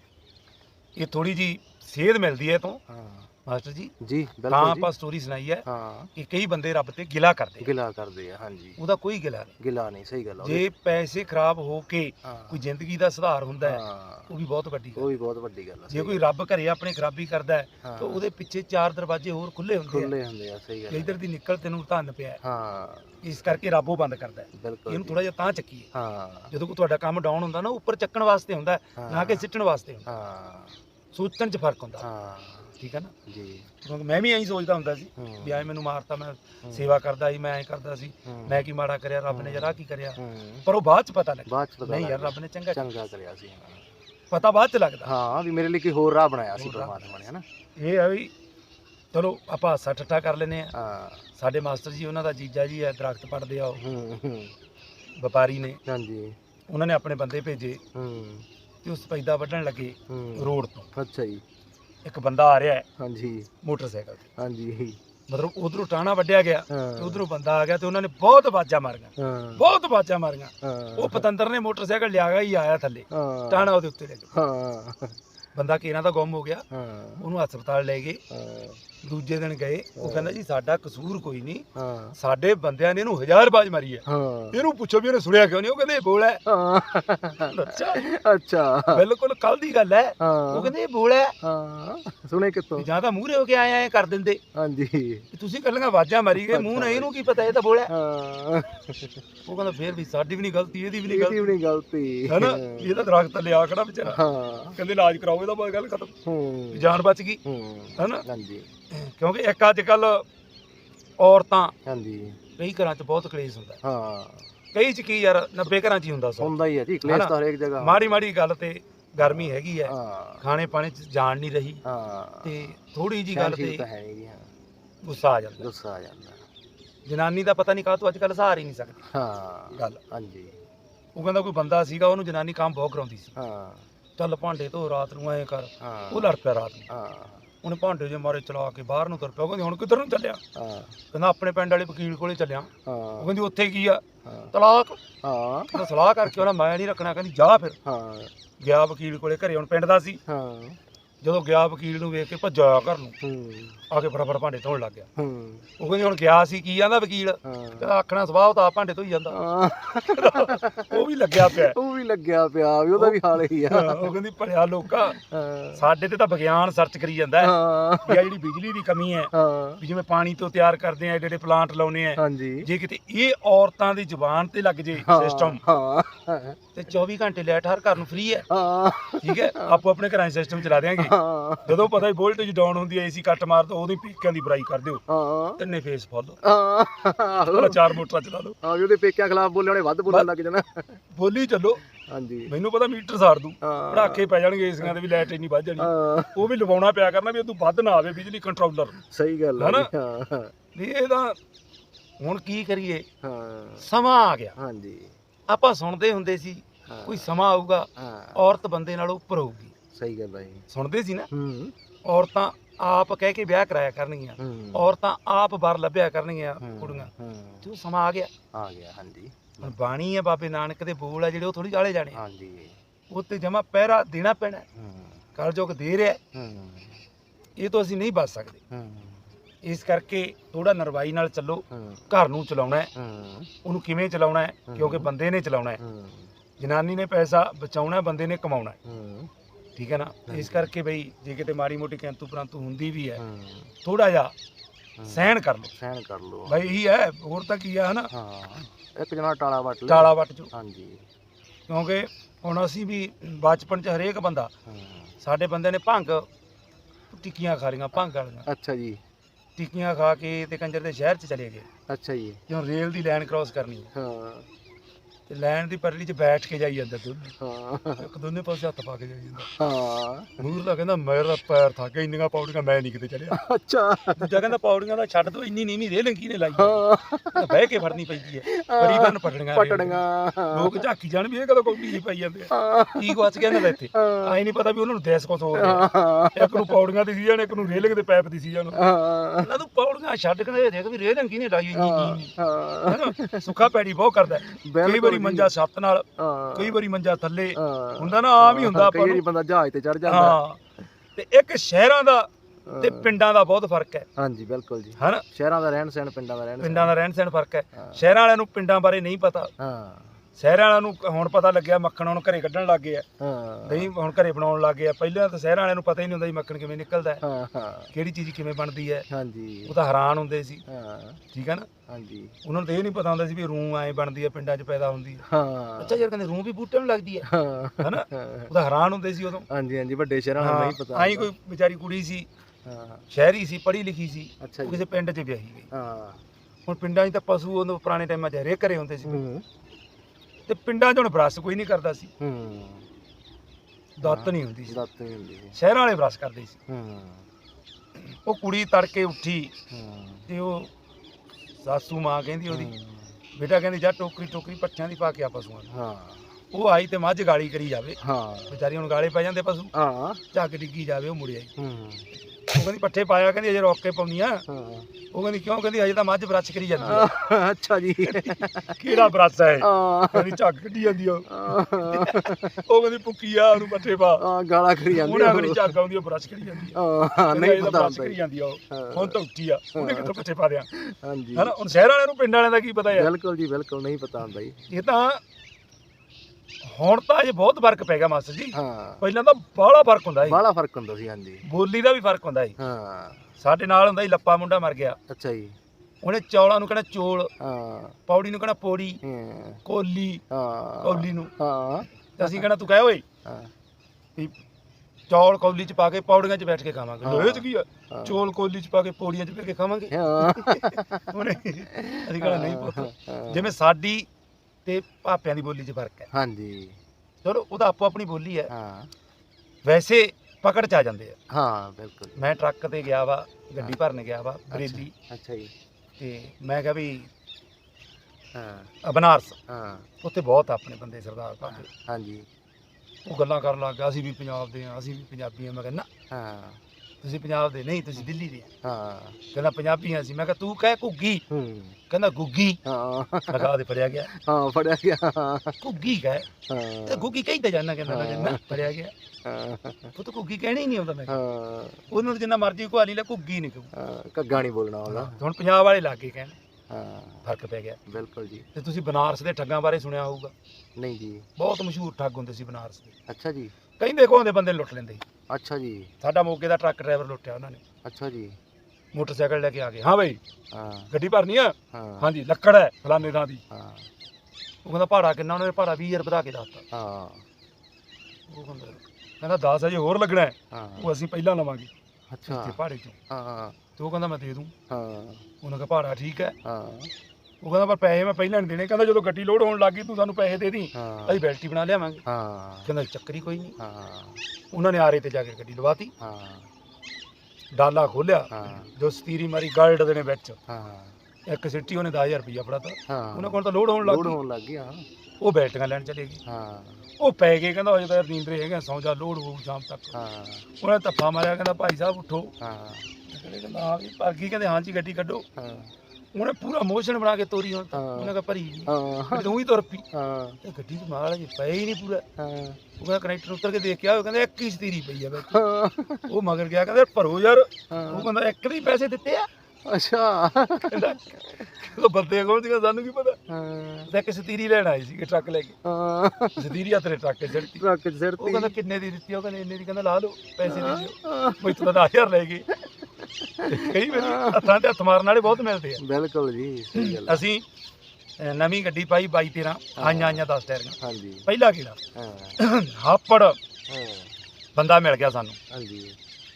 ਇਹ ਥੋੜੀ ਜੀ ਸੇਧ ਮਿਲਦੀ ਹੈ ਤੋਂ ਹਾਂ। ਮਾਸਟਰ ਜੀ ਜੀ ਤਾਂ ਬਿਲਕੁਲ ਜੀ। ਆਪਾਂ ਸਟੋਰੀ ਸੁਣਾਈ ਹੈ ਹਾਂ। ਕਿ ਕਈ ਬੰਦੇ ਰੱਬ ਤੇ ਗਿਲਾ ਕਰਦੇ ਆ। ਗਿਲਾ ਕਰਦੇ ਆ ਹਾਂਜੀ। ਉਹਦਾ ਕੋਈ ਗਿਲਾ ਨਹੀਂ। ਗਿਲਾ ਨਹੀਂ ਸਹੀ ਗੱਲ ਆ ਜੇ ਪੈਸੇ ਖਰਾਬ ਹੋ ਕੇ ਹਾਂ। ਕੋਈ ਜ਼ਿੰਦਗੀ ਦਾ ਸੁਧਾਰ ਹੁੰਦਾ ਹੈ ਹਾਂ। ਉਹ ਵੀ ਬਹੁਤ ਵੱਡੀ ਗੱਲ ਉਹ ਵੀ ਬਹੁਤ ਵੱਡੀ ਗੱਲ ਆ ਜੇ ਕੋਈ ਰੱਬ ਘਰੇ ਆਪਣੀ ਖਰਾਬੀ ਕਰਦਾ ਹੈ ਹਾਂ, ਤਾਂ ਉਹਦੇ ਪਿੱਛੇ ਚਾਰ ਦਰਵਾਜ਼ੇ ਹੋਰ ਖੁੱਲੇ ਹੁੰਦੇ ਆ। ਖੁੱਲੇ ਹੁੰਦੇ ਆ ਸਹੀ ਗੱਲ ਆ। ਇੱਧਰ ਦੀ ਨਿਕਲ ਤੈਨੂੰ ਧੰਨ ਪਿਆ ਹੈ। ਹਾਂ। ਇਸ ਕਰਕੇ ਰੱਬ ਉਹ ਬੰਦ ਕਰਦਾ ਹੈ। ਬਿਲਕੁਲ ਇਹਨੂੰ ਜੀ। ਥੋੜਾ ਜਿਹਾ ਤਾਂ ਚੱਕੀਏ। ਹਾਂ। ਜਦੋਂ ਕੋਈ ਤੁਹਾਡਾ ਕੰਮ ਡਾਊਨ ਹੁੰਦਾ ਨਾ ਉੱਪਰ ਚੱਕਣ ਵਾਸਤੇ ਹੁੰਦਾ ਹੈ, ਹਾਂ, ਨਾ ਕਿ ਸਿੱਟਣ ਵਾਸਤੇ ਹੁੰਦਾ ਹਾਂ। ਸੋਚਣ 'ਚ ਫ਼ਰਕ ਹੁੰਦਾ। ਹਾਂ। ਠੀਕ ਹੈ ਨਾ? ਜੀ। ਕਿਉਂਕਿ ਮੈਂ ਵੀ ਐਂ ਸੋਚਦਾ ਹੁੰਦਾ ਸੀ ਵੀ ਐ ਮੈਨੂੰ ਮਾਰਤਾ ਮੈਂ ਸੇਵਾ ਕਰਦਾ ਸੀ ਮੈਂ ਐਂ ਕਰਦਾ ਸੀ ਮੈਂ ਕੀ ਮਾੜਾ ਕਰਿਆ ਰੱਬ ਨੇ ਜਰਾ ਕੀ ਕਰਿਆ? ਪਰ ਉਹ ਬਾਅਦ 'ਚ ਪਤਾ ਲੱਗਦਾ ਬਾਅਦ ਚ ਪਤਾ ਨਹੀਂ ਯਾਰ। ਰੱਬ ਨੇ ਚੰਗਾ। ਚੰਗਾ ਕਰਿਆ ਸੀ। ਪਤਾ ਬਾਅਦ 'ਚ ਲੱਗਦਾ। ਹਾਂ ਵੀ ਮੇਰੇ ਲਈ ਕੋਈ ਹੋਰ ਰਾਹ ਬਣਾਇਆ ਸੀ। ਪਰਮਾਤਮਾ ਨੇ ਹਨਾ ਇਹ ਹੈ ਵੀ ਚਲੋ ਆਪਾਂ ਹਾਸਾ ਠੱਠਾ ਕਰ ਲੈਨੇ ਆ ਸਾਡੇ ਮਾਸਟਰ ਜੀ ਉਹਨਾਂ ਦਾ ਜੀਜਾ ਜੀ ਹੈ ਦਰਖਤ ਪੜਦੇ ਆ ਉਹ। ਵਪਾਰੀ ਨੇ। ਹਾਂਜੀ। ਉਹਨਾਂ ਨੇ ਆਪਣੇ ਬੰਦੇ ਭੇਜੇ ਹੂੰ। ਤੇ ਉਸ ਪੈਦਾ ਵੱਢਣ ਲੱਗੇ ਰੋਡ ਤੋਂ। ਅੱਛਾ ਜੀ। ਇੱਕ ਬੰਦਾ ਆ ਰਿਹਾ ਹੈ। ਹਾਂਜੀ। ਮੋਟਰਸਾਈਕਲ ਤੇ। ਹਾਂਜੀ ਮਤਲਬ ਉਧਰੋਂ ਟਾਣਾ ਵੱਢਿਆ ਗਿਆ ਤੇ ਉਧਰੋਂ ਬੰਦਾ ਆ ਗਿਆ ਤੇ ਉਹਨਾਂ ਨੇ ਬਹੁਤ ਆਵਾਜ਼ਾਂ ਮਾਰੀਆਂ। ਬਹੁਤ ਆਵਾਜ਼ਾਂ ਮਾਰੀਆਂ। ਉਹ ਪਤੰਦਰ ਨੇ ਮੋਟਰਸਾਈਕਲ ਲਿਆ ਗਿਆ ਹੀ ਆਇਆ ਥੱਲੇ। ਟਾਣਾ ਉਹਦੇ ਉੱਤੇ ਲੈ ਗਿਆ। ਹਾਂ। ਬੰਦਾ ਕਿਹਨਾਂ ਦਾ ਗੁੰਮ ਹੋ ਗਿਆ। ਹਾਂ। ਉਹਨੂੰ ਹਸਪਤਾਲ ਲੈ ਗਏ। ਦੂਜੇ ਦਿਨ ਗਏ ਉਹ ਕਹਿੰਦਾ ਜੀ ਸਾਡਾ ਕਸੂਰ ਕੋਈ ਨਹੀਂ। ਹਾਂ। ਸਾਡੇ ਬੰਦਿਆਂ ਨੇ ਇਹਨੂੰ ਹਜ਼ਾਰ ਬਾਜ ਮਾਰੀ ਹੈ। ਹਾਂ। ਇਹਨੂੰ ਪੁੱਛੋ ਵੀ ਇਹਨੇ ਸੁਣਿਆ ਕਿਉਂ ਨਹੀਂ? ਉਹ ਕਹਿੰਦੇ ਇਹ ਬੋਲ ਹੈ। ਅੱਛਾ। ਅੱਛਾ। ਬਿਲਕੁਲ ਕੱਲ ਦੀ ਗੱਲ ਹੈ। ਉਹ ਕਹਿੰਦੇ ਇਹ ਬੋਲ ਹੈ। ਹਾਂ। ਸੁਣੇ ਕਿੱਥੋਂ? ਜਾਂ ਤਾਂ ਮੂਹਰੇ ਹੋ ਕੇ ਆਏ ਐ ਕਰ ਦਿੰਦੇ। ਹਾਂਜੀ। ਤੁਸੀਂ ਕੱਲੀਆਂ ਆਵਾਜ਼ਾਂ ਮਾਰੀ ਗਏ ਮੂੰਹ ਨਾਲ ਇਹਨੂੰ ਕੀ ਪਤਾ ਇਹ ਤਾਂ ਬੋਲ ਹੈ। ਹਾਂ। ਉਹ ਕਹਿੰਦਾ ਫੇਰ ਵੀ ਸਾਡੀ ਵੀ ਨਹੀਂ ਗਲਤੀ ਇਹਦੀ ਵੀ ਨਹੀਂ ਇਹਦੀ ਗਲਤੀ। ਵੀ ਨਹੀਂ ਗਲਤੀ। ਹੈਨਾ ਇਹ ਤਾਂ ਦਰਖਤ ਥੱਲੇ ਆ ਖੜਾ ਵਿਚਾਰਾ। ਹਾਂ। ਕਹਿੰਦੇ ਇਲਾਜ ਕਰਾਓ ਇਹਦਾ ਗੱਲ ਖਤਮ। ਹੂੰ। ਜਾਨ ਬਚ ਗਈ। ਹੂੰ। ਹੈਨਾ ਹਾਂਜੀ। ਕਿਉਂਕਿ ਇੱਕ ਅੱਜ ਕੱਲ ਔਰਤਾਂ ਹਾਂਜੀ। ਕਈ ਘਰਾਂ 'ਚ ਬਹੁਤ ਕਲੇਸ਼ ਹੁੰਦਾ। ਹਾਂ। ਕਈ 'ਚ ਕੀ ਯਾਰ 90 ਘਰਾਂ 'ਚ ਹੀ ਹੁੰਦਾ ਸੋ। ਹੁੰਦਾ ਹੀ ਹੈ ਜੀ ਕਲੇਸ਼ ਤਾਂ ਹਰੇਕ ਜਗ੍ਹਾ। ਮਾੜੀ ਮਾੜੀ ਗੱਲ ਤੇ ਗਰਮੀ ਹੈਗੀ ਹੈ। ਹਾਂ। ਖਾਣੇ ਪਾਣੇ 'ਚ ਜਾਣ ਨਹੀਂ ਰਹੀ। ਹਾਂ। ਤੇ ਥੋੜੀ ਜੀ ਗੱਲ ਤੇ ਸਹਿਣਸ਼ੀਲਤਾ ਹੈ ਨਹੀਂ ਜੀ ਹਾਂ ਗੁੱਸਾ ਆ ਜਾਂਦਾ। ਗੁੱਸਾ ਆ ਜਾਂਦਾ। ਜਨਾਨੀ ਦਾ ਪਤਾ ਨਹੀਂ ਕਾਹ ਤੋਂ ਅੱਜ ਕੱਲ ਸਹਾਰ ਹੀ ਨਹੀਂ ਸਕਦੀ। ਹਾਂ। ਗੱਲ। ਹਾਂਜੀ। ਉਹ ਕਹਿੰਦਾ ਕੋਈ ਬੰਦਾ ਸੀਗਾ ਉਹਨੂੰ ਜਨਾਨੀ ਕੰਮ ਬਹੁਤ ਕਰਾਉਂਦੀ ਸੀ। ਹਾਂ। ਚੱਲ ਭਾਂਡੇ ਧੋ ਰਾਤ ਨੂੰ ਐ ਕਰ। ਹਾਂ। ਉਹ ਲੜ ਪਿਆ ਰਾਤ ਨੂੰ। ਹਾਂ। ਉਹਨੇ ਭਾਂਡੇ ਜੇ ਮਾਰੇ ਚਲਾ ਕੇ ਬਾਹਰ ਨੂੰ ਤੁਰ ਪਿਆ। ਉਹ ਕਹਿੰਦੀ ਹੁਣ ਕਿੱਧਰ ਨੂੰ ਚੱਲਿਆ? ਹਾਂ। ਕਹਿੰਦਾ ਆਪਣੇ ਪਿੰਡ ਵਾਲੇ ਵਕੀਲ ਕੋਲੇ ਚੱਲਿਆ। ਉਹ ਹਾਂ ਕਹਿੰਦੀ ਉੱਥੇ ਕੀ ਆ? ਤਲਾਕ। ਹਾਂ। ਕਹਿੰਦਾ ਸਲਾਹ ਕਰਕੇ ਉਹਨਾਂ ਮੈਂ ਨਹੀਂ ਰੱਖਣਾ। ਕਹਿੰਦੀ ਜਾ ਫਿਰ। ਹਾਂ। ਗਿਆ ਵਕੀਲ ਕੋਲੇ ਘਰੇ ਹੁਣ ਪਿੰਡ ਦਾ ਸੀ। ਹਾਂ। ਜਦੋਂ ਗਿਆ ਵਕੀਲ ਨੂੰ ਵੇਖ ਕੇ ਭੱਜਿਆ ਘਰ ਨੂੰ ਹੂੰ। ਆ ਕੇ ਫਟਾਫਟ ਭਾਂਡੇ ਧੋਣ ਲੱਗ ਗਿਆ। ਹੂੰ। ਉਹ ਕਹਿੰਦੀ ਹੁਣ ਗਿਆ ਸੀ ਕੀ ਆਂਦਾ ਵਕੀਲ? ਹਾਂ। ਕਹਿੰਦਾ ਆਖਣਾ ਸੁਭਾਅ ਤਾਂ ਆਪ ਭਾਂਡੇ ਧੋਈ ਜਾਂਦਾ। ਉਹ ਵੀ ਲੱਗਿਆ ਪਿਆ। ਉਹ ਵੀ ਲੱਗਿਆ ਪਿਆ ਵੀ ਉਹਦਾ ਵੀ ਹਾਲ ਹੀ ਆ। ਉਹ ਕਹਿੰਦੀ ਭੜਿਆ ਲੋਕਾ ਹਾਂ। ਸਾਡੇ ਤੇ ਤਾਂ ਵਿਗਿਆਨ ਸਰਚ ਕਰੀ ਜਾਂਦਾ ਹੈ ਹਾਂ। ਵੀ ਆ ਜਿਹੜੀ ਬਿਜਲੀ ਦੀ ਕਮੀ ਹੈ ਹਾਂ। ਵੀ ਜਿਵੇਂ ਪਾਣੀ ਤੋਂ ਤਿਆਰ ਕਰਦੇ ਆ ਏਡੇ ਪਲਾਂਟ ਲਾਉਨੇ ਆ। ਹਾਂਜੀ। ਜੇ ਕਿਤੇ ਇਹ ਔਰਤਾਂ ਦੀ ਜ਼ੁਬਾਨ ਤੇ ਲੱਗ ਜੇ ਹਾਂ, ਸਿਸਟਮ ਹਾਂ। ਤੇ 24 ਘੰਟੇ ਲਾਈਟ ਹਰ ਘਰ ਨੂੰ ਫ੍ਰੀ ਹੈ। ਹਾਂ। ਠੀਕ ਹੈ? ਆਪੋ ਆਪਣੇ ਘਰਾਂ 'ਚ ਸਿਸਟਮ ਚਲਾ ਦਿਆਂਗੇ। ਹਾਂ। ਜਦੋਂ ਪਤਾ ਹੀ ਵੋਲਟੇਜ ਡਾਊਨ ਹੁੰਦੀ ਹੈ ਏਸੀ ਕੱਟ ਮਾਰ ਦੋ ਉਹਦੀ ਪੀਕਾਂ ਦੀ ਬੁਰਾਈ ਕਰ ਦਿਓ। ਹਾਂ। ਤਿੰਨੇ ਫੇਸ ਫੋਲੋ ਹਾਂ। ਪਹਿਲਾਂ ਚਾਰ ਮੋਟਰਾਂ ਚਲਾ ਲਓ। ਵੀ ਉਹਦੇ ਪੇਕਿਆਂ ਖਿਲਾਫ ਬੋਲੇ ਉਹਨੇ ਵੱਧ ਬੋਲਣ ਲੱਗ ਜਾਣਾ। ਬੋਲੀ ਚੱਲੋ। ਹਾਂਜੀ। ਮੈਨੂੰ ਪਤਾ ਮੀਟਰ ਸਾੜ ਦੂ। ਹਾਂ। ਪੜਾਕੇ ਪੈ ਜਾਣਗੇ ਏਸੀਆਂ ਦੇ ਵੀ ਲਾਈਟ ਇੰਨੀ ਵੱਧ ਜਾਣੀ। ਹਾਂ। ਉਹ ਵੀ ਲਵਾਉਣਾ ਪਿਆ ਕਰਨਾ ਵੀ ਤੋਂ ਵੱਧ ਨਾ ਆਵੇ ਬਿਜਲੀ ਕੰਟਰੋਲਰ ਸਹੀ ਗੱਲ ਹੈ ਹਨਾ? ਹਾਂ। ਵੀ ਇਹ ਤਾਂ ਹੁਣ ਕੀ ਕਰੀਏ? ਹਾਂ। ਸਮਾਂ ਆ ਗਿਆ। ਹਾਂਜੀ। ਆਪਾਂ ਸੁਣਦੇ ਹੁੰਦੇ ਸੀ ਹਾਂ, ਕੋਈ ਸਮਾਂ ਆਊਗਾ ਹਾਂ। ਔਰਤ ਬੰਦੇ ਨਾਲੋਂ ਉੱਪਰ ਹੋਊਗੀ। ਸਹੀ ਗੱਲ ਹੈ ਜੀ। ਸੁਣਦੇ ਸੀ ਨਾ? ਹੂੰ। ਔਰਤਾਂ ਆਪ ਕਹਿ ਕੇ ਵਿਆਹ ਕਰਾਇਆ ਕਰਨਗੀਆਂ। ਹੂੰ। ਔਰਤਾਂ ਆਪ ਬਰ ਲੱਭਿਆ ਕਰਨਗੀਆਂ ਹੂੰ, ਕੁੜੀਆਂ। ਹੂੰ। ਤੇ ਉਹ ਸਮਾਂ ਆ ਗਿਆ। ਆ ਗਿਆ ਹਾਂਜੀ। ਹੁਣ ਬਾਣੀ ਹੈ ਬਾਬੇ ਨਾਨਕ ਦੇ ਬੋਲ ਆ ਜਿਹੜੇ ਉਹ ਥੋੜੀ ਗਾਲੇ ਜਾਣੇ ਹਾਂਜੀ। ਉਹ ਤੇ ਜਮਾ ਪਹਿਰਾ ਦੇਣਾ ਪੈਣਾ। ਹੂੰ। ਕਲਯੁਗ ਦੇ ਰਿਹਾ। ਹੂੰ। ਇਹ ਤੋਂ ਅਸੀਂ ਨਹੀਂ ਬਚ ਸਕਦੇ। ਹੂੰ। ਇਸ ਕਰਕੇ ਥੋੜਾ ਨਰਵਾਈ ਨਾਲ ਚੱਲੋ। ਹੂੰ। ਘਰ ਨੂੰ ਚਲਾਉਣਾ ਹੈ। ਹੂੰ। ਉਹਨੂੰ ਕਿਵੇਂ ਚਲਾਉਣਾ ਹੈ? ਹੂੰ। ਕਿਉਂਕਿ ਬੰਦੇ ਨੇ ਚਲਾਉਣਾ ਹੈ। ਹੂੰ। ਜਨਾਨੀ ਨੇ ਪੈਸਾ ਬਚਾਉਣਾ ਹੈ, ਬੰਦੇ ਨੇ ਕਮਾਉਣਾ ਹੈ। ਹੂੰ। ਠੀਕ ਹੈ ਨਾ? ਇਸ ਕਰਕੇ ਬਈ ਜੇ ਕਿਤੇ ਮਾੜੀ ਮੋਟੀ ਕਿੰਤੂ ਪਰੰਤੂ ਹੁੰਦੀ ਵੀ ਹੈ ਥੋੜਾ ਜਿਹਾ। ਸਹਿਣ ਕਰ ਲਓ। ਸਹਿਣ ਕਰ ਲਓ। ਬਈ ਇਹੀ ਹੈ ਹੋਰ ਤਾਂ ਕੀ ਹੈ ਹਨਾ? ਹਾਂ। ਇੱਕ ਜਣਾ ਟਾਲਾ ਵੱਟ ਲੈ ਟਾਲਾ ਵੱਟ ਜੋ ਹਾਂਜੀ। ਕਿਉਂਕਿ ਹੁਣ ਅਸੀਂ ਵੀ ਬਚਪਨ ਚ ਹਰੇਕ ਬੰਦਾ ਸਾਡੇ ਬੰਦੇ ਨੇ ਭੰਗ ਟਿੱਕੀਆਂ ਖਾ ਲਈਆਂ ਭੰਗ ਵਾਲੀਆਂ। ਅੱਛਾ ਜੀ। ਟਿੱਕੀਆਂ ਖਾ ਕੇ ਤੇ ਕੰਜਰ ਦੇ ਸ਼ਹਿਰ ਚ ਚਲੇ ਗਏ। ਅੱਛਾ ਜੀ। ਜਦੋਂ ਰੇਲ ਦੀ ਲਾਈਨ ਕ੍ਰਾਸ ਕਰਨੀ ਹਾਂ। ਤੇ ਲੈਣ ਦੀ ਪਰਲੀ 'ਚ ਬੈਠ ਕੇ ਜਾਈ ਜਾਂਦਾ ਦੋਨੇ ਹਾਂ। ਇੱਕ ਦੋਨੇ ਪਾਸੇ ਹੱਥ ਪਾ ਕੇ ਜਾਈ ਜਾਂਦਾ। ਹਾਂ। ਮੂਰਲਾ ਕਹਿੰਦਾ ਮੇਰਾ ਪੈਰ ਥੱਕ ਗਿਆ ਇੰਨੀਆਂ ਪੌੜੀਆਂ ਮੈਂ ਨਹੀਂ ਕਿਤੇ ਚੜਿਆ। ਅੱਛਾ। ਦੂਜਾ ਕਹਿੰਦਾ ਪੌੜੀਆਂ ਦਾ ਛੱਡ ਦੋ ਇੰਨੀ ਨੀਵੀਂ ਰੇ ਲੰਕੀ ਨੇ ਲਾਈ ਹੈ। ਬਹਿ ਕੇ ਫੜਨੀ ਪੈਂਦੀ ਹੈ। ਬੜੀ ਬਨ ਪਟੜੀਆਂ ਪਟੜੀਆਂ ਲੋਕ ਝਾਕੀ ਜਾਣ ਵੀ ਇਹ ਕਦੋਂ ਕੌਡੀ ਜੀ ਪਾਈ ਜਾਂਦੇ ਕੀ ਗਵਾਚ ਗਿਆ ਇਹਨਾਂ ਦਾ ਇੱਥੇ? ਆਈ ਨਹੀਂ ਪਤਾ ਵੀ ਉਹਨਾਂ ਨੂੰ ਦੇਸ ਕੁਛ ਹੋ। ਰਿਹਾ ਇੱਕ ਨੂੰ ਪੌੜੀਆਂ ਦੀ ਸੀ ਜਾਣ ਇੱਕ ਨੂੰ ਰੇਲਿੰਗ ਦੇ ਪੈਪ ਦੀ ਸੀ ਜਾਣ। ਹਾਂ। ਉਹਨਾਂ ਨੂੰ ਪੌੜੀਆਂ ਛੱਡ ਕੇ ਦੇਖ ਵੀ ਰੇਲਿੰਗ ਕਿਹਨੇ ਲਾਈ ਇੰਨੀ ਨੀਵੀਂ। ਹਾਂ। ਸੁੱਖਾ ਪੈੜੀ ਬਹੁਤ ਕਰਦਾ। ਕਈ ਬਿਲਕੁਲ। ਵਾਰੀ। ਮੰਜਾ ਛੱਤ ਨਾਲ ਕਈ ਵਾਰੀ ਮੰਜਾ ਥੱਲੇ। ਹੁੰਦਾ ਨਾ ਆਮ ਹੀ ਹੁੰਦਾ ਕਈ ਆਪਾਂ ਵਾਰੀ ਨੂੰ। ਬੰਦਾ ਜਹਾਜ਼ ਤੇ ਚੜ ਜਾਂਦਾ। ਹਾਂ। ਤੇ ਇੱਕ ਸ਼ਹਿਰਾਂ ਦਾ ਤੇ। ਪਿੰਡਾਂ ਦਾ ਬਹੁਤ ਫ਼ਰਕ ਹੈ। ਹਾਂਜੀ ਬਿਲਕੁਲ ਜੀ। ਹਨਾ? ਸ਼ਹਿਰਾਂ ਦਾ ਰਹਿਣ ਸਹਿਣ ਪਿੰਡਾਂ ਦਾ ਰਹਿਣ ਪਿੰਡਾਂ ਦਾ ਰਹਿਣ ਸਹਿਣ ਫ਼ਰਕ ਹਾਂ। ਸ਼ਹਿਰਾਂ ਵਾਲਿਆਂ ਨੂੰ ਪਿੰਡਾਂ ਬਾਰੇ ਨਹੀਂ ਪਤਾ। ਹਾਂ। ਸ਼ਹਿਰਾਂ ਵਾਲਿਆਂ ਨੂੰ ਹੁਣ ਪਤਾ ਲੱਗਿਆ ਮੱਖਣ ਹੁਣ ਘਰੇ ਕੱਢਣ ਲੱਗ ਗਏ ਆ। ਹਾਂ। ਦਹੀਂ ਹੁਣ ਘਰੇ ਬਣਾਉਣ ਲੱਗ ਗਏ ਆ। ਪਹਿਲਾਂ ਤਾਂ ਸ਼ਹਿਰਾਂ ਵਾਲਿਆਂ ਨੂੰ ਪਤਾ ਹੀ ਨਹੀਂ ਹੁੰਦਾ ਸੀ ਮੱਖਣ ਕਿਵੇਂ ਨਿਕਲਦਾ ਹੈ। ਹਾਂ ਹਾਂ। ਕਿਹੜੀ ਚੀਜ਼ ਕਿਵੇਂ ਬਣਦੀ ਹੈ। ਹਾਂਜੀ। ਉਹ ਤਾਂ ਹੈਰਾਨ ਹੁੰਦੇ ਸੀ। ਹਾਂ। ਠੀਕ ਹੈ ਨਾ? ਹਾਂਜੀ। ਉਹਨਾਂ ਨੂੰ ਤਾਂ ਇਹ ਨਹੀਂ ਪਤਾ ਹੁੰਦਾ ਸੀ ਵੀ ਰੂਹ ਐਂ ਬਣਦੀ ਹੈ ਪਿੰਡਾਂ 'ਚ ਪੈਦਾ ਹੁੰਦੀ ਹੈ। ਹਾਂ। ਅੱਛਾ ਯਾਰ ਕਹਿੰਦੇ ਰੂਹ ਵੀ ਬੂਟੇ ਨੂੰ ਲੱਗਦੀ ਹੈ। ਹਾਂ। ਹਨਾ। ਉਹ ਤਾਂ ਹੈਰਾਨ ਹੁੰਦੇ ਸੀ ਉਦੋਂ। ਹਾਂਜੀ ਹਾਂਜੀ ਵੱਡੇ ਸ਼ਹਿਰਾਂ ਨੂੰ ਨਹੀਂ ਪਤਾ ਆਈ ਕੋਈ ਵਿਚਾਰੀ ਕੁੜੀ ਸੀ ਹਾਂ। ਸ਼ਹਿਰੀ ਸੀ ਪੜ੍ਹੀ ਲਿਖੀ ਸੀ ਉਹ ਕਿਸੇ ਪਿੰਡ 'ਚ ਵਿਆਹੀ ਗਈ। ਹਾਂ। ਹੁਣ ਪਿੰਡਾਂ 'ਚ ਤਾਂ ਪਸ਼ੂ ਉਦੋਂ ਪੁਰਾਣੇ ਟਾਈਮਾਂ 'ਚ ਹਰੇਕ ਘਰੇ ਹੁੰਦੇ ਸੀ। ਤੇ ਪਿੰਡਾਂ 'ਚ ਹੁਣ ਬਰਸ਼ ਕੋਈ ਨਹੀਂ ਕਰਦਾ ਸੀ। ਹੂੰ। ਦੱਤ ਨਹੀਂ ਹੁੰਦੀ ਸੀ। ਦੱਤ ਨਹੀਂ ਹੁੰਦੀ ਸੀ। ਸ਼ਹਿਰਾਂ ਵਾਲੇ ਬਰਸ਼ ਕਰਦੇ ਸੀ। ਹੂੰ। ਉਹ ਕੁੜੀ ਤੜਕੇ ਉੱਠੀ ਹੂੰ। ਤੇ ਉਹ ਸਾਸੂ ਮਾਂ ਕਹਿੰਦੀ ਉਹਦੀ। ਬੇਟਾ ਕਹਿੰਦੀ ਜਾ ਟੋਕਰੀ ਟੋਕਰੀ ਪੱਠਿਆਂ ਦੀ ਪਾ ਕੇ ਆ ਪਸ਼ੂਆਂ ਨੂੰ। ਹਾਂ। ਉਹ ਆਈ ਤੇ ਮੱਝ ਗਾਲੀ ਕਰੀ ਜਾਵੇ। ਹਾਂ। ਵਿਚਾਰੀ ਹੁਣ ਗਾਲੇ ਪੈ ਜਾਂਦੇ ਪਸ਼ੂ। ਹਾਂ। ਝੱਗ ਡਿੱਗੀ ਜਾਵੇ ਉਹ ਮੁੜ ਆਈ। ਹੂੰ। ਉਹ ਕਹਿੰਦੀ ਪੱਠੇ ਪਾਇਆ ਕਹਿੰਦੀ ਅਜੇ ਰੋਕ ਕੇ ਪਾਉਂਦੀਆਂ ਹਾਂ। ਉਹ ਕਹਿੰਦੀ ਕਿਉਂ? ਕਹਿੰਦੀ ਹਜੇ ਤਾਂ ਮੱਝ ਬਰਸ਼ ਕਰੀ ਜਾਂਦੀ ਆ। ਅੱਛਾ ਜੀ। ਕਿਹੜਾ ਬਰਸ਼ ਹੈ ਹਾਂ। ਕਹਿੰਦੀ ਝੱਗ ਕੱਢੀ ਜਾਂਦੀ ਆ। ਉਹ। ਕਹਿੰਦੀ ਪੁੱਕੀ ਆ ਉਹਨੂੰ ਪੱਠੇ ਪਾ। ਹਾਂ, ਗਾਲਾਂ ਕਰੀ ਜਾਂਦੀ ਉਹਨੇ ਆ ਅਗਲੀ ਝੱਗ ਆਉਂਦੀ ਉਹ ਬਰਸ਼ ਕਰੀ ਜਾਂਦੀ ਆ। ਹਾਂ ਨਹੀਂ ਪਤਾ ਹੁੰਦਾ ਕਰੀ। ਜਾਂਦੀ ਆ ਉਹ। ਹਾਂ। ਹੁਣ ਤਾਂ ਉੱਠੀ ਆ। ਉਹਨੇ ਕਿੱਥੋਂ ਪੱਠੇ ਪਾ ਦਿਆਂ ਹਾਂਜੀ। ਹਨਾ ਹੁਣ ਸ਼ਹਿਰ ਵਾਲਿਆਂ ਨੂੰ ਪਿੰਡ ਵਾਲਿਆਂ ਦਾ ਕੀ ਪਤਾ ਯਾਰ? ਬਿਲਕੁਲ ਜੀ ਬਿਲਕੁਲ ਨਹੀਂ ਪਤਾ ਹੁੰਦਾ ਜੀ। ਇਹ ਤਾਂ ਹੁਣ ਤਾਂ ਅਜੇ ਬਹੁਤ ਫ਼ਰਕ ਪੈ ਗਿਆ ਮਾਸਟਰ ਜੀ। ਹਾਂ। ਪਹਿਲਾਂ ਤਾਂ ਬਾਹਲਾ ਫ਼ਰਕ ਹੁੰਦਾ ਸੀ। ਬਾਹਲਾ ਫ਼ਰਕ ਹੁੰਦਾ ਸੀ ਹਾਂਜੀ। ਬੋਲੀ ਦਾ ਵੀ ਫ਼ਰਕ ਹੁੰਦਾ ਸੀ। ਹਾਂ। ਸਾਡੇ ਨਾਲ ਹੁੰਦਾ ਸੀ ਲੱਪਾ ਮੁੰਡਾ ਮਰ ਗਿਆ। ਅੱਛਾ ਜੀ। ਉਹਨੇ ਚੌਲਾਂ ਨੂੰ ਕਹਿਣਾ ਚੋਲ ਹਾਂ। ਪੌੜੀ ਨੂੰ ਕਹਿਣਾ ਪੌੜੀ ਹਾਂ, ਕੋਲੀ ਹਾਂ। ਕੌਲੀ ਨੂੰ। ਹਾਂ। ਤੇ ਅਸੀਂ ਕਹਿਣਾ ਤੂੰ ਕਹਿ ਓਏ ਹਾਂ, ਵੀ ਚੌਲ ਕੌਲੀ ਚ ਪਾ ਕੇ ਪੌੜੀਆਂ ਚ ਬੈਠ ਕੇ ਖਾਵਾਂਗੇ। ਲੋਹੇ ਚ ਕੀ ਆ। ਚੌਲ ਕੌਲੀ ਚ ਪਾ ਕੇ ਪੌੜੀਆਂ ਚ ਬੈਠ ਕੇ ਖਾਵਾਂਗੇ? ਹਾਂ। ਉਹਨੇ ਅਸੀਂ ਕਹਿਣਾ ਨਹੀਂ ਪੁੱਤ। ਜਿਵੇਂ ਸਾਡੀ ਤੇ ਭਾਪਿਆਂ ਦੀ ਬੋਲੀ 'ਚ ਫ਼ਰਕ ਹੈ। ਹਾਂਜੀ। ਚਲੋ ਉਹਦਾ ਆਪੋ ਆਪਣੀ ਬੋਲੀ ਹੈ। ਹਾਂ। ਵੈਸੇ ਪਕੜ ਚ ਆ ਜਾਂਦੇ ਆ। ਹਾਂ ਬਿਲਕੁਲ। ਮੈਂ ਟਰੱਕ ਤੇ ਗਿਆ ਵਾ ਗੱਡੀ ਭਰਨ ਗਿਆ ਵਾ ਬਰੇਲੀ। ਅੱਛਾ ਜੀ। ਤੇ ਮੈਂ ਕਿਹਾ ਵੀ ਹਾਂ। ਬਨਾਰਸ। ਹਾਂ। ਉੱਥੇ ਬਹੁਤ ਆਪਣੇ ਬੰਦੇ ਸਰਦਾਰ ਭਾਪੇ। ਹਾਂਜੀ। ਉਹ ਗੱਲਾਂ ਕਰਨ ਲੱਗ ਗਿਆ ਅਸੀਂ ਵੀ ਪੰਜਾਬ ਦੇ ਆ ਅਸੀਂ ਵੀ ਪੰਜਾਬੀ ਆ ਮੈਂ ਕਹਿੰਦਾ ਹਾਂ। ਤੁਸੀਂ ਪੰਜਾਬ ਦੇ ਨਹੀਂ ਤੁਸੀਂ ਦਿੱਲੀ ਦੇ ਹਾਂ। ਕਹਿੰਦਾ ਪੰਜਾਬੀ ਆ ਅਸੀਂ ਮੈਂ ਕਿਹਾ ਤੂੰ ਕਹਿ ਘੁੱਗੀ। ਹੂੰ। ਕਹਿੰਦਾ ਗੁੱਗੀ ਹਾਂ। ਕਿਹਾ ਆਦੇ ਫੜਿਆ ਗਿਆ। ਹਾਂ ਫੜਿਆ ਗਿਆ। ਹਾਂ। ਘੁੱਗੀ ਕਹਿ ਤੇ ਹਾਂ ਗੁੱਗੀ ਕਹਿੰਦਾ ਜਾਨਾ ਕਹਿੰਦਾ ਮੈਂ ਕਹਿੰਦਾ ਫੜਿਆ ਗਿਆ। ਹਾਂ। ਉਹ ਤਾਂ ਘੁੱਗੀ ਕਹਿਣੀ ਨਹੀਂ ਆਉਂਦਾ ਮੈਂ ਕਿਹਾ। ਹਾਂ। ਉਹਨੂੰ ਤਾਂ ਜਿੰਨਾ ਮਰਜ਼ੀ ਘੁਆ ਲਈ ਲੈ ਘੁੱਗੀ ਨਹੀਂ ਕਹੂ। ਹਾਂ, ਕੱਗਾ ਨਹੀਂ ਬੋਲਣਾ ਉਹਦਾ। ਹੁਣ ਪੰਜਾਬ ਵਾਲੇ ਲਾਗੇ ਕਹਿਣ। ਹਾਂ। ਫ਼ਰਕ ਪੈ ਗਿਆ। ਬਿਲਕੁਲ ਜੀ। ਤੇ ਤੁਸੀਂ ਬਨਾਰਸ ਦੇ ਠੱਗਾਂ ਬਾਰੇ ਸੁਣਿਆ ਹੋਊਗਾ। ਨਹੀਂ ਜੀ। ਬਹੁਤ ਮਸ਼ਹੂਰ ਠੱਗ ਹੁੰਦੇ ਸੀ ਬਨਾਰਸ ਦੇ। ਅੱਛਾ ਜੀ। ਕਹਿੰਦੇ ਕੋਹਦੇ ਬੰਦੇ ਲੁੱਟ ਲੈਂਦੇ। ਅੱਛਾ ਜੀ। ਸਾਡਾ ਮੋਗੇ ਦਾ ਟਰੱਕ ਡਰਾਈਵਰ ਲੁੱਟਿਆ ਉਹਨਾਂ ਨੇ। ਅੱਛਾ ਜੀ। ਮੋਟਰਸਾਈਕਲ ਲੈ ਕੇ ਆ ਗਏ। ਹਾਂ ਬਈ ਹਾਂ। ਗੱਡੀ ਭਰਨੀ ਆ? ਹਾਂ। ਹਾਂਜੀ ਲੱਕੜ ਹੈ ਫਲਾਣੇ ਥਾਂ ਦੀ। ਹਾਂ। ਉਹ ਕਹਿੰਦਾ ਭਾੜਾ ਕਿੰਨਾ ਉਹਨੇ ਭਾੜਾ 20000 ਵਧਾ ਕੇ ਦੱਸਤਾ ਹਾਂ। ਉਹ ਕਹਿੰਦਾ ਕਹਿੰਦਾ 10 ਅਜੇ ਹੋਰ ਲੱਗਣਾ ਹੈ। ਹਾਂ। ਉਹ ਅਸੀਂ ਪਹਿਲਾਂ ਲਵਾਂਗੇ। ਅੱਛਾ। ਇੱਥੇ ਭਾੜੇ ਚੋਂ। ਹਾਂ। ਤੇ ਉਹ ਕਹਿੰਦਾ ਮੈਂ ਦੇ ਦੂੰ। ਹਾਂ। ਉਹਨਾਂ ਦਾ ਭਾੜਾ ਠੀਕ ਹੈ। ਹਾਂ। ਉਹ ਕਹਿੰਦਾ ਪਰ ਪੈਸੇ ਮੈਂ ਪਹਿਲਾਂ ਨਹੀਂ ਦੇਣੇ। ਕਹਿੰਦਾ ਜਦੋਂ ਗੱਡੀ ਲੋਡ ਹੋਣ ਲੱਗੀ ਤੂੰ ਸਾਨੂੰ ਪੈਸੇ ਦੇ ਦੀ। ਹਾਂ। ਅਸੀਂ ਬੈਲਟੀ ਬਣਾ ਲਿਆਵਾਂਗੇ। ਹਾਂ। ਕਹਿੰਦਾ ਚੱਕਰੀ ਕੋਈ ਨਹੀਂ। ਹਾਂ। ਉਹਨਾਂ ਨੇ ਆਰੇ ਤੇ ਜਾ ਕੇ ਗੱਡੀ ਲਵਾਤੀ। ਹਾਂ। ਡਾਲਾ ਖੋਲਿਆ ਹਾਂ। ਜੋ ਸਤੀਰੀ ਮਾਰੀ ਗਾਲਡ ਦੇ ਨੇ ਵਿੱਚ। ਹਾਂ। ਇੱਕ ਸਿੱਟੀ ਉਹਨੇ 10000 ਰੁਪਇਆ ਫੜਾਤਾ। ਹਾਂ। ਉਹਨਾਂ ਕੋਲ ਤਾਂ ਲੋਡ ਹੋਣ ਲੱਗ ਲੋਡ ਗਈ। ਹੋਣ ਲੱਗ ਗਿਆ। ਉਹ ਬੈਲਟੀਆਂ ਲੈਣ ਚਲੇ ਗਏ। ਹਾਂ। ਉਹ ਪੈ ਗਏ ਕਹਿੰਦਾ ਅਜੇ ਤਾਂ ਯਾਰ ਨੀਂਦਰੇ ਹੈਗੇ ਸੌਂ ਜਾ ਲੋਡ ਹੋਊ ਸ਼ਾਮ ਤੱਕ। ਹਾਂ। ਉਹਨੇ ਧੱਫਾ ਮਾਰਿਆ ਕਹਿੰਦਾ ਭਾਈ ਸਾਹਿਬ ਉੱਠੋ। ਹਾਂ। ਕਹਿੰਦੇ ਕਹਿੰਦਾ ਹਾਂ ਵੀ ਭਰ ਗਈ ਕਹਿੰਦੇ ਹਾਂ ਜੀ ਗੱਡੀ ਕੱਢੋ। ਹਾਂ। ਉਹਨੇ ਪੂਰਾ ਮੋਸ਼ਨ ਬਣਾ ਕੇ ਤੋਰੀ ਹੁਣ। ਤਾਂ ਹਾਂ। ਉਹਨੇ ਕਿਹਾ ਭਰੀ ਜੀ। ਹਾਂ। ਤੂੰ ਹੀ ਤੁਰ ਪਈ। ਹਾਂ। ਤੇ ਗੱਡੀ 'ਚ ਮਾਲ ਜੇ ਪਏ ਹੀ ਨਹੀਂ ਪੂਰਾ। ਹਾਂ। ਉਹ ਕਹਿੰਦਾ ਕਨੈਕਟਰ ਉੱਤਰ ਕੇ ਦੇਖ ਕੇ ਉਹ ਕਹਿੰਦਾ ਇੱਕ ਹੀ ਸਤੀਰੀ ਪਈ ਆ ਵਿੱਚ ਹਾਂ। ਉਹ ਮਗਰ ਗਿਆ ਕਹਿੰਦਾ ਭਰੋ ਯਾਰ। ਉਹ ਹਾਂ ਕਹਿੰਦਾ ਇੱਕ ਦੇ ਹੀ ਪੈਸੇ ਦਿੱਤੇ ਆ। ਅੱਛਾ। ਕਹਿੰਦਾ ਉਹ ਬੰਦੇ ਕੋਲ ਸੀਗਾ ਸਾਨੂੰ ਕੀ ਪਤਾ। ਹਾਂ। ਤੇ ਇੱਕ ਸਤੀਰੀ ਲੈਣ ਆਏ ਸੀਗੇ ਟਰੱਕ ਲੈ ਕੇ। ਹਾਂ। ਸਤੀਰੀ ਆ ਤੇਰੇ ਟਰੱਕ ਤੇ ਚੜਤੀ ਟਰੱਕ ਚ ਉਹ ਕਹਿੰਦਾ ਕਿੰਨੇ ਦੀ ਦਿੱਤੀ ਉਹ ਕਹਿੰਦਾ ਇੰਨੇ ਦੀ। ਕਹਿੰਦਾ ਲਾ ਲਓ ਪੈਸੇ ਦੇ ਦਿਓ। ਮੈਂ ਤਾਂ 10000 ਲੈ ਗਏ। ਕਈ ਵਾਰੀ ਹੱਥਾਂ ਤੇ ਹੱਥ ਮਾਰਨ ਵਾਲੇ ਬਹੁਤ ਮਿਲਦੇ ਆ। ਬਿਲਕੁਲ ਜੀ ਸਹੀ ਗੱਲ ਹੈ। ਅਸੀਂ ਅਹ, ਨਵੀਂ ਗੱਡੀ ਪਾਈ 22 13 ਆਈਆਂ ਆਈਆਂ 10 ਟਾਇਰੀਆਂ ਹਾਂਜੀ। ਪਹਿਲਾ ਕਿਹੜਾ? ਹਾਂ। <clears throat> ਹਾਪੜ। ਹਾਂ। ਬੰਦਾ ਮਿਲ ਗਿਆ ਸਾਨੂੰ। ਹਾਂਜੀ।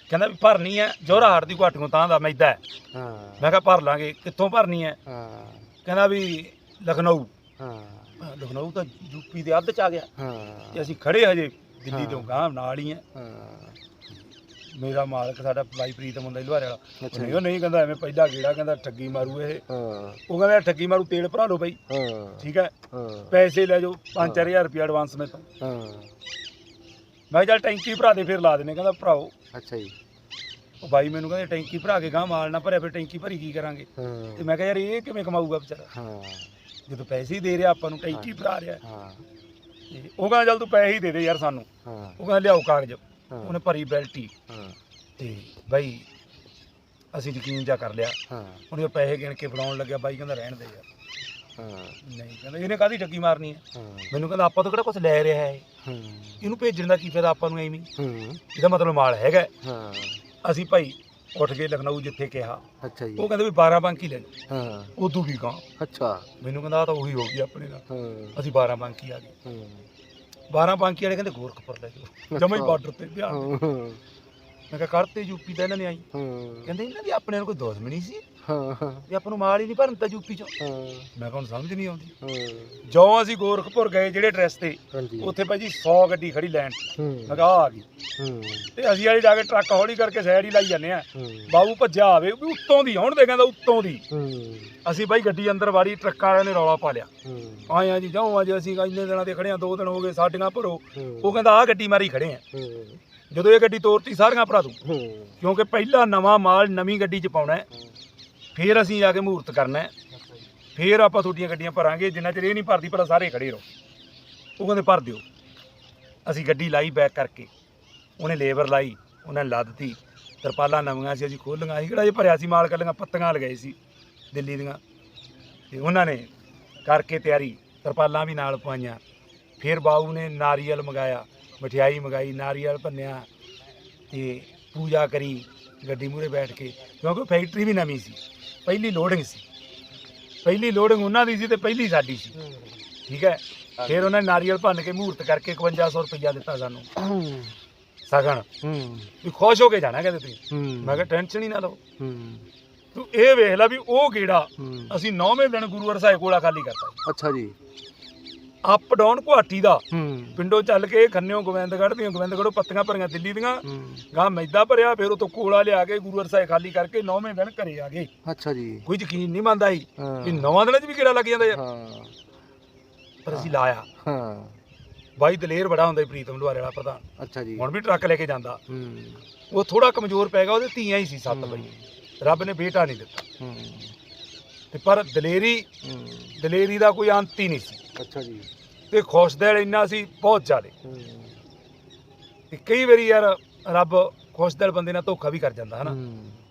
ਕਹਿੰਦਾ ਵੀ ਭਰਨੀ ਹੈ ਜੋਰਾ ਹਾਰ ਦੀ ਘਾਟੀਆਂ ਤਾਂ ਦਾ ਮੈਦਾ ਹੈ। ਹਾਂ। ਮੈਂ ਕਿਹਾ ਭਰ ਲਾਂਗੇ ਕਿੱਥੋਂ ਭਰਨੀ ਹੈ? ਹਾਂ। ਕਹਿੰਦਾ ਵੀ ਲਖਨਊ। ਹਾਂ। ਲਖਨਊ ਤਾਂ ਯੂਪੀ ਦੇ ਅੱਧ ਚ ਆ ਗਿਆ। ਹਾਂ। ਤੇ ਅਸੀਂ ਖੜੇ ਹਜੇ ਦਿੱਲੀ ਹਾਂ। ਤੋਂ ਗਾਂਵ ਨਾਲ ਹੀ ਆ ਹਾਂ। ਮੇਰਾ ਮਾਲਕ ਸਾਡਾ ਬਾਈ ਪ੍ਰੀਤਮ ਹੁੰਦਾ ਲੁਹਾਰੇ ਵਾਲਾ। ਨਹੀਂ। ਉਹ ਨਹੀਂ ਕਹਿੰਦਾ ਐਵੇਂ ਪਹਿਲਾ ਗੇੜਾ ਕਹਿੰਦਾ ਠੱਗੀ ਮਾਰੂ ਇਹ। ਉਹ ਕਹਿੰਦਾ ਠੱਗੀ ਮਾਰੂ ਤੇਲ ਭਰਾ ਲਓ ਬਾਈ। ਠੀਕ ਹੈ? ਪੈਸੇ ਲੈ ਜਾਓ 5-4000 ਰੁਪਏ ਐਡਵਾਂਸ ਮੇ ਤੋਂ। ਮੈਂ ਚੱਲ ਟੈਂਕੀ ਭਰਾ ਦੇ ਫਿਰ ਲਾ ਦੇਣੇ ਕਹਿੰਦਾ ਭਰਾਓ। ਅੱਛਾ ਜੀ। ਉਹ ਬਾਈ ਮੈਨੂੰ ਕਹਿੰਦੇ ਟੈਂਕੀ ਭਰਾ ਕੇ ਗਾਂ ਮਾਲ ਨਾ ਭਰਿਆ ਫਿਰ ਟੈਂਕੀ ਭਰੀ ਕੀ ਕਰਾਂਗੇ? ਤੇ ਮੈਂ ਕਿਹਾ ਯਾਰ ਇਹ ਕਿਵੇਂ ਕਮਾਊਗਾ ਵਿਚਾਰਾ? ਹਾਂ। ਜਦੋਂ ਪੈਸੇ ਹੀ ਦੇ ਰਿਹਾ ਆਪਾਂ ਨੂੰ ਟੈਂਕੀ ਭਰਾ ਰਿਹਾ। ਹਾਂ। ਤੇ ਉਹ ਕਹਿੰਦਾ ਚੱਲ ਤੂੰ ਪੈਸੇ ਹੀ ਦੇ ਦੇ ਯਾਰ ਸਾਨੂੰ। ਉਹ ਕਹਿੰਦਾ ਲਿਆਓ ਕਾਗਜ਼। ਹਾਂ। ਉਹਨੇ ਭਰੀ ਬੈਲਟੀ। ਹਾਂ। ਤੇ ਬਾਈ ਅਸੀਂ ਯਕੀਨ ਜਾ ਕਰ ਲਿਆ। ਹਾਂ। ਉਹਨੇ ਉਹ ਪੈਸੇ ਗਿਣ ਕੇ ਫੜਾਉਣ ਲੱਗਿਆ ਬਾਈ ਕਹਿੰਦਾ ਰਹਿਣ ਦੇ ਯਾਰ। ਹਾਂ। ਨਹੀਂ ਕਹਿੰਦਾ ਇਹਨੇ ਕਾਹਦੀ ਠੱਗੀ ਮਾਰਨੀ ਹੈ? ਹਾਂ। ਮੈਨੂੰ ਕਹਿੰਦਾ ਆਪਾਂ ਤੋਂ ਕਿਹੜਾ ਕੁਝ ਲੈ ਰਿਹਾ ਹੈ ਹਾਂ। ਇਹਨੂੰ ਭੇਜਣ ਦਾ ਕੀ ਫਾਇਦਾ ਆਪਾਂ ਨੂੰ ਐਵੇਂ? ਹੀ? ਹੂੰ ਇਹਦਾ ਮਤਲਬ ਮਾਲ ਹੈਗਾ ਹੈ। ਹਾਂ। ਅਸੀਂ ਭਾਈ ਉੱਠ ਕੇ ਲਖਨਊ ਜਿੱਥੇ ਕਿਹਾ ਅੱਛਾ ਜੀ। ਉਹ ਕਹਿੰਦੇ ਵੀ 12 ਬੰਕੀ ਲੈ ਜਾਓ। ਹਾਂ। ਉਦੋਂ ਵੀ ਗਾਂ ਅੱਛਾ। ਮੈਨੂੰ ਕਹਿੰਦਾ ਆਹ ਤਾਂ ਉਹੀ ਹੋ ਗਈ ਆਪਣੇ ਨਾਲ। ਹਾਂ। ਅਸੀਂ 12 ਬੰਕੀ ਆ ਗਏ। ਹਾਂ। 12 ਬੰਕੀ ਵਾਲੇ ਕਹਿੰਦੇ ਗੋਰਖਪੁਰ ਲੈ ਜਾਓ। ਜਮਾ ਹੀ ਬਾਰਡਰ ਤੇ ਬਿਹਾਰ ਦੇ। ਹਾਂ। ਮੈਂ ਕਿਹਾ ਕਰਤੇ ਯੂਪੀ ਤਾਂ ਇਹਨਾਂ ਨੇ ਆਈ। ਹਾਂ। ਕਹਿੰਦੇ ਇਹਨਾਂ ਦੀ ਆਪਣੇ ਨਾਲ ਕੋਈ ਦੁਸ਼ਮਣੀ ਸੀ? ਹਾਂ ਹਾਂ। ਵੀ ਆਪਾਂ ਨੂੰ ਮਾਲ ਹੀ ਨਹੀਂ ਭਰਨਤਾ ਯੂਪੀ ਚੋਂ। ਹਾਂ। ਮੈਂ ਕਿਹਾ ਹੁਣ ਸਮਝ ਨਹੀਂ ਆਉਂਦੀ। ਹਾਂ। ਜਦੋਂ ਅਸੀਂ ਗੋਰਖਪੁਰ ਗਏ ਜਿਹੜੇ ਐਡਰੈਸ ਤੇ ਹਾਂਜੀ। ਉੱਥੇ ਭਾਈ ਜੀ 100 ਗੱਡੀ ਖੜੀ ਲੈਣ। ਹੂੰ। ਮੈਂ ਕਿਹਾ ਆਹ ਆ ਗਈ। ਹੂੰ। ਤੇ ਅਸੀਂ ਵਾਲੀ ਜਾ ਕੇ ਟਰੱਕ ਹੌਲੀ ਕਰਕੇ ਸਾਈਡ ਹੀ ਲਾਈ ਜਾਂਦੇ ਆ। ਹੂੰ। ਬਾਬੂ ਭੱਜਿਆ ਆਵੇ ਵੀ ਉੱਤੋਂ ਦੀ ਆਉਣ ਦੇ ਕਹਿੰਦਾ ਉੱਤੋਂ ਦੀ। ਹੂੰ। ਅਸੀਂ ਬਾਈ ਗੱਡੀ ਅੰਦਰ ਵਾੜੀ ਟਰੱਕਾਂ ਵਾਲਿਆਂ ਨੇ ਰੌਲਾ ਪਾ ਲਿਆ। ਹੂੰ। ਆਏ ਆ ਜੀ ਜਾਓ ਅੱਜ ਅਸੀਂ ਇੰਨੇ ਦਿਨਾਂ ਦੇ ਖੜੇ ਆ ਦੋ ਦਿਨ ਹੋ ਗਏ ਸਾਡੀਆਂ ਭਰੋ। ਉਹ ਕਹਿੰਦਾ ਆਹ ਗੱਡੀ ਮਾਰੀ ਖੜੇ ਆ। ਹੂੰ। ਜਦੋਂ ਇਹ ਗੱਡੀ ਤੋਰਤੀ ਸਾਰੀਆਂ ਭਰਾ ਦੂੰ ਹੂੰ। ਕਿਉਂਕਿ ਪਹਿਲਾ ਨਵਾਂ ਮਾਲ ਨਵੀਂ ਗੱਡੀ 'ਚ ਪਾਉਣਾ ਹੈ। ਫਿਰ ਅਸੀਂ ਜਾ ਕੇ ਮਹੂਰਤ ਕਰਨਾ ਹੈ। ਫਿਰ ਆਪਾਂ ਤੁਹਾਡੀਆਂ ਗੱਡੀਆਂ ਭਰਾਂਗੇ, ਜਿੰਨਾ ਚਿਰ ਇਹ ਨਹੀਂ ਭਰਦੀ ਭਲਾ ਸਾਰੇ ਖੜੇ ਰਹੋ। ਉਹ ਕਹਿੰਦੇ, ਭਰ ਦਿਓ। ਅਸੀਂ ਗੱਡੀ ਲਾਈ ਬੈਕ ਕਰਕੇ। ਉਹਨੇ ਲੇਬਰ ਲਾਈ, ਉਹਨਾਂ ਨੇ ਲੱਦਤੀ ਤਰਪਾਲਾਂ ਨਵੀਆਂ ਸੀ, ਅਸੀਂ ਖੋਲੀਆਂ ਅਸੀਂ ਕਿਹੜਾ ਜੇ ਭਰਿਆ ਸੀ ਮਾਲ ਕੱਲੀਆਂ, ਪੱਤੀਆਂ ਲਗਾਈ ਸੀ ਦਿੱਲੀ ਦੀਆਂ। ਤੇ ਉਹਨਾਂ ਨੇ ਕਰਕੇ ਤਿਆਰੀ, ਤਰਪਾਲਾਂ ਵੀ ਨਾਲ ਪਵਾਈਆਂ। ਫਿਰ ਬਾਊ ਨੇ ਨਾਰੀਅਲ ਮੰਗਾਇਆ, ਮਠਿਆਈ ਮੰਗਾਈ, ਨਾਰੀਅਲ ਭੰਨਿਆ ਤੇ ਪੂਜਾ ਕਰੀ। ਗੱਡੀ ਮੂਰੇ ਬੈਠ ਕੇ, ਕਿਉਂਕਿ ਫੈਕਟਰੀ ਵੀ ਨਵੀਂ ਸੀ, ਪਹਿਲੀ ਲੋਡਿੰਗ ਸੀ। ਪਹਿਲੀ ਲੋਡਿੰਗ ਉਹਨਾਂ ਦੀ ਸੀ ਤੇ ਪਹਿਲੀ ਸਾਡੀ ਸੀ। ਠੀਕ ਹੈ? ਫਿਰ ਉਹਨਾਂ ਨੇ ਨਾਰੀਅਲ ਭੰਨ ਕੇ ਮਹੂਰਤ ਕਰਕੇ 5100 ਰੁਪਇਆ ਦਿੱਤਾ ਸਾਨੂੰ। ਹੂੰ ਸਗਣ ਵੀ ਖੁਸ਼ ਹੋ ਕੇ ਜਾਣਾ ਕਹਿੰਦੇ ਤੁਸੀਂ। ਮੈਂ ਕਿਹਾ ਟੈਨਸ਼ਨ ਹੀ ਨਾ ਲਓ। ਤੂੰ ਇਹ ਵੇਖ ਲੈ ਵੀ ਉਹ ਗੇੜਾ ਅਸੀਂ 9ਵੇਂ ਦਿਨ ਗੁਰੂ ਸਾਹਿਬ ਕੋਲਾ ਖਾਲੀ ਕਰਤਾ। ਅੱਛਾ ਜੀ। ਅਪ ਡਾਊਨ ਗੁਹਾਟੀ ਦਾ। ਹੂੰ। ਪਿੰਡੋਂ ਚੱਲ ਕੇ ਖੰਨਿਓ ਗੋਬਿੰਦਗੜ੍ਹ ਦੀਆਂ ਗੋਬਿੰਦਗੜ੍ਹੋਂ ਪੱਤੀਆਂ ਭਰੀਆਂ ਦਿੱਲੀ ਦੀਆਂ। ਹੂੰ। ਗਾਂ ਮੈਦਾ ਭਰਿਆ ਫਿਰ ਉਤੋਂ ਕੋਲਾ ਲਿਆ ਕੇ ਗੁਰੂ ਸਾਹਿਬ ਖਾਲੀ ਕਰਕੇ 9ਵੇਂ ਦਿਨ ਘਰੇ ਆ ਗਏ। ਅੱਛਾ ਜੀ। ਕੋਈ ਯਕੀਨ ਨਹੀਂ ਮੰਨਦਾ ਸੀ ਹਾਂ। ਵੀ ਨੌਵਾਂ ਦਿਨਾਂ 'ਚ ਵੀ ਕਿਹੜਾ ਲੱਗ ਜਾਂਦਾ ਯਾਰ। ਹਾਂ। ਪਰ ਅਸੀਂ ਲਾਇਆ। ਹਾਂ। ਬਾਈ ਦਲੇਰ ਬੜਾ ਹੁੰਦਾ ਸੀ ਪ੍ਰੀਤਮ ਲੁਹਾਰੇ ਵਾਲਾ ਪ੍ਰਧਾਨ। ਅੱਛਾ ਜੀ। ਹੁਣ ਵੀ ਟਰੱਕ ਲੈ ਕੇ ਜਾਂਦਾ। ਹੂੰ। ਉਹ ਥੋੜਾ ਕਮਜ਼ੋਰ ਪੈ ਗਿਆ ਉਹਦੇ ਧੀਆਂ ਹੀ ਸੀ ਸੱਤ ਬਈ। ਰੱਬ ਨੇ ਬੇਟਾ ਨਹੀਂ ਦਿੱਤਾ। ਹੂੰ। ਤੇ ਪਰ ਦਲੇਰੀ ਹੂੰ। ਦਲੇਰੀ ਦਾ ਕੋਈ ਅੰਤ ਹੀ ਨਹੀਂ ਸੀ। ਅੱਛਾ ਜੀ। ਤੇ ਖੁਸ਼ਦਿਲ ਇੰਨਾ ਸੀ ਬਹੁਤ ਜ਼ਿਆਦਾ। ਤੇ ਕਈ ਵਾਰੀ ਯਾਰ ਰੱਬ ਖੁਸ਼ਦਿਲ ਬੰਦੇ ਨਾਲ ਧੋਖਾ ਵੀ ਕਰ ਜਾਂਦਾ ਹਨਾ?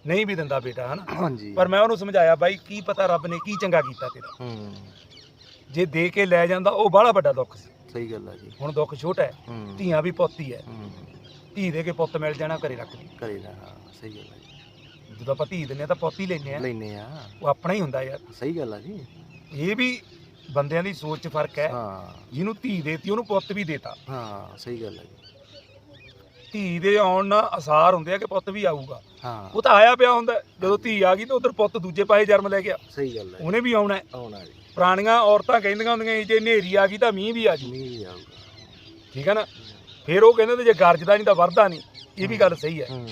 ਨਹੀਂ ਵੀ ਦਿੰਦਾ ਬੇਟਾ ਹਨਾ? ਪਰ ਮੈਂ ਉਹਨੂੰ ਸਮਝਾਇਆ ਬਾਈ ਕੀ ਪਤਾ ਰੱਬ ਨੇ ਕੀ ਚੰਗਾ ਕੀਤਾ ਤੇਰਾ। ਜੇ ਦੇ ਕੇ ਲੈ ਜਾਂਦਾ ਉਹ ਬੜਾ ਵੱਡਾ ਦੁੱਖ ਸੀ। ਸਹੀ ਗੱਲ ਹੈ ਜੀ। ਹੁਣ ਦੁੱਖ ਛੋਟਾ ਹੈ ਧੀਆਂ ਵੀ ਪੁੱਤ ਹੀ। ਧੀ ਦੇ ਕੇ ਪੁੱਤ ਮਿਲ ਜਾਣਾ ਘਰੇ ਰੱਖ ਲਈ। ਨਾ ਹਾਂ, ਸਹੀ ਗੱਲ ਹੈ ਜੀ। ਜਦੋਂ ਆਪਾਂ ਧੀ ਦਿੰਦੇ ਆ ਤਾਂ ਪੁੱਤ ਲੈਂਦੇ ਆ ਲੈਨੇ ਆ ਉਹ ਆਪਣਾ ਹੀ ਹੁੰਦਾ ਯਾਰ। ਸਹੀ ਗੱਲ ਹੈ ਜੀ। ਇਹ ਵੀ ਬੰਦਿਆਂ ਦੀ ਸੋਚ 'ਚ ਫ਼ਰਕ ਹੈ। ਹਾਂ। ਜਿਹਨੂੰ ਧੀ ਦੇਤੀ ਉਹਨੂੰ ਪੁੱਤ ਵੀ ਦੇਤਾ। ਹਾਂ ਸਹੀ ਗੱਲ ਹੈ ਜੀ। ਧੀ ਦੇ ਆਉਣ ਨਾਲ ਅਸਾਰ ਹੁੰਦੇ ਆ ਕਿ ਪੁੱਤ ਵੀ ਆਊਗਾ। ਹਾਂ। ਉਹ ਤਾਂ ਆਇਆ ਪਿਆ ਹੁੰਦਾ। ਹੈ। ਜਦੋਂ ਧੀ ਆ ਗਈ ਤਾਂ ਉਧਰ ਪੁੱਤ ਦੂਜੇ ਪਾਸੇ ਜਨਮ ਲੈ ਗਿਆ। ਸਹੀ ਗੱਲ ਹੈ ਉਹਨੇ ਵੀ ਆਉਣਾ ਹੈ। ਆਉਣਾ ਜੀ। ਪੁਰਾਣੀਆਂ ਔਰਤਾਂ ਕਹਿੰਦੀਆਂ ਹੁੰਦੀਆਂ ਸੀ, ਜੇ ਹਨੇਰੀ ਆ ਗਈ ਤਾਂ ਮੀਂਹ ਵੀ ਆ ਜੂ। ਮੀਂਹ ਵੀ ਆਊਗਾ। ਠੀਕ ਹੈ ਨਾ? ਫਿਰ ਉਹ ਕਹਿੰਦੇ ਜੇ ਗਰਜਦਾ ਨਹੀਂ ਤਾਂ ਵਰਦਾ ਨਹੀਂ। ਇਹ ਵੀ ਗੱਲ ਸਹੀ ਹੈ। ਹੂੰ।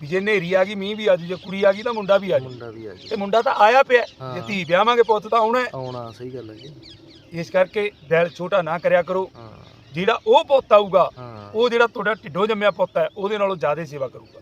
ਵੀ ਜੇ ਹਨੇਰੀ ਆ ਗਈ ਮੀਂਹ ਵੀ ਆ ਜੂ ਜੇ ਕੁੜੀ ਆ ਗਈ ਤਾਂ ਮੁੰਡਾ ਵੀ ਆ ਜੂ। ਮੁੰਡਾ ਵੀ ਆ ਜੀ। ਤੇ ਮੁੰਡਾ ਤਾਂ ਆਇਆ ਪਿਆ। ਜੇ ਧੀ ਵਿਆਹਾਂਗੇ ਪੁੱਤ ਤਾਂ ਆਉਣਾ ਹੈ। ਆਉਣਾ ਸਹੀ ਗੱਲ ਹੈ ਜੀ। ਇਸ ਕਰਕੇ ਦਿਲ ਛੋਟਾ ਨਾ ਕਰਿਆ ਕਰੋ। ਹਾਂ। ਜਿਹੜਾ ਉਹ ਪੁੱਤ ਆਊਗਾ ਹਾਂ। ਉਹ ਜਿਹੜਾ ਤੁਹਾਡਾ ਢਿੱਡੋਂ ਜੰਮਿਆ ਪੁੱਤ ਹੈ ਉਹਦੇ ਨਾਲੋਂ ਜ਼ਿਆਦਾ ਸੇਵਾ ਕਰੂਗਾ।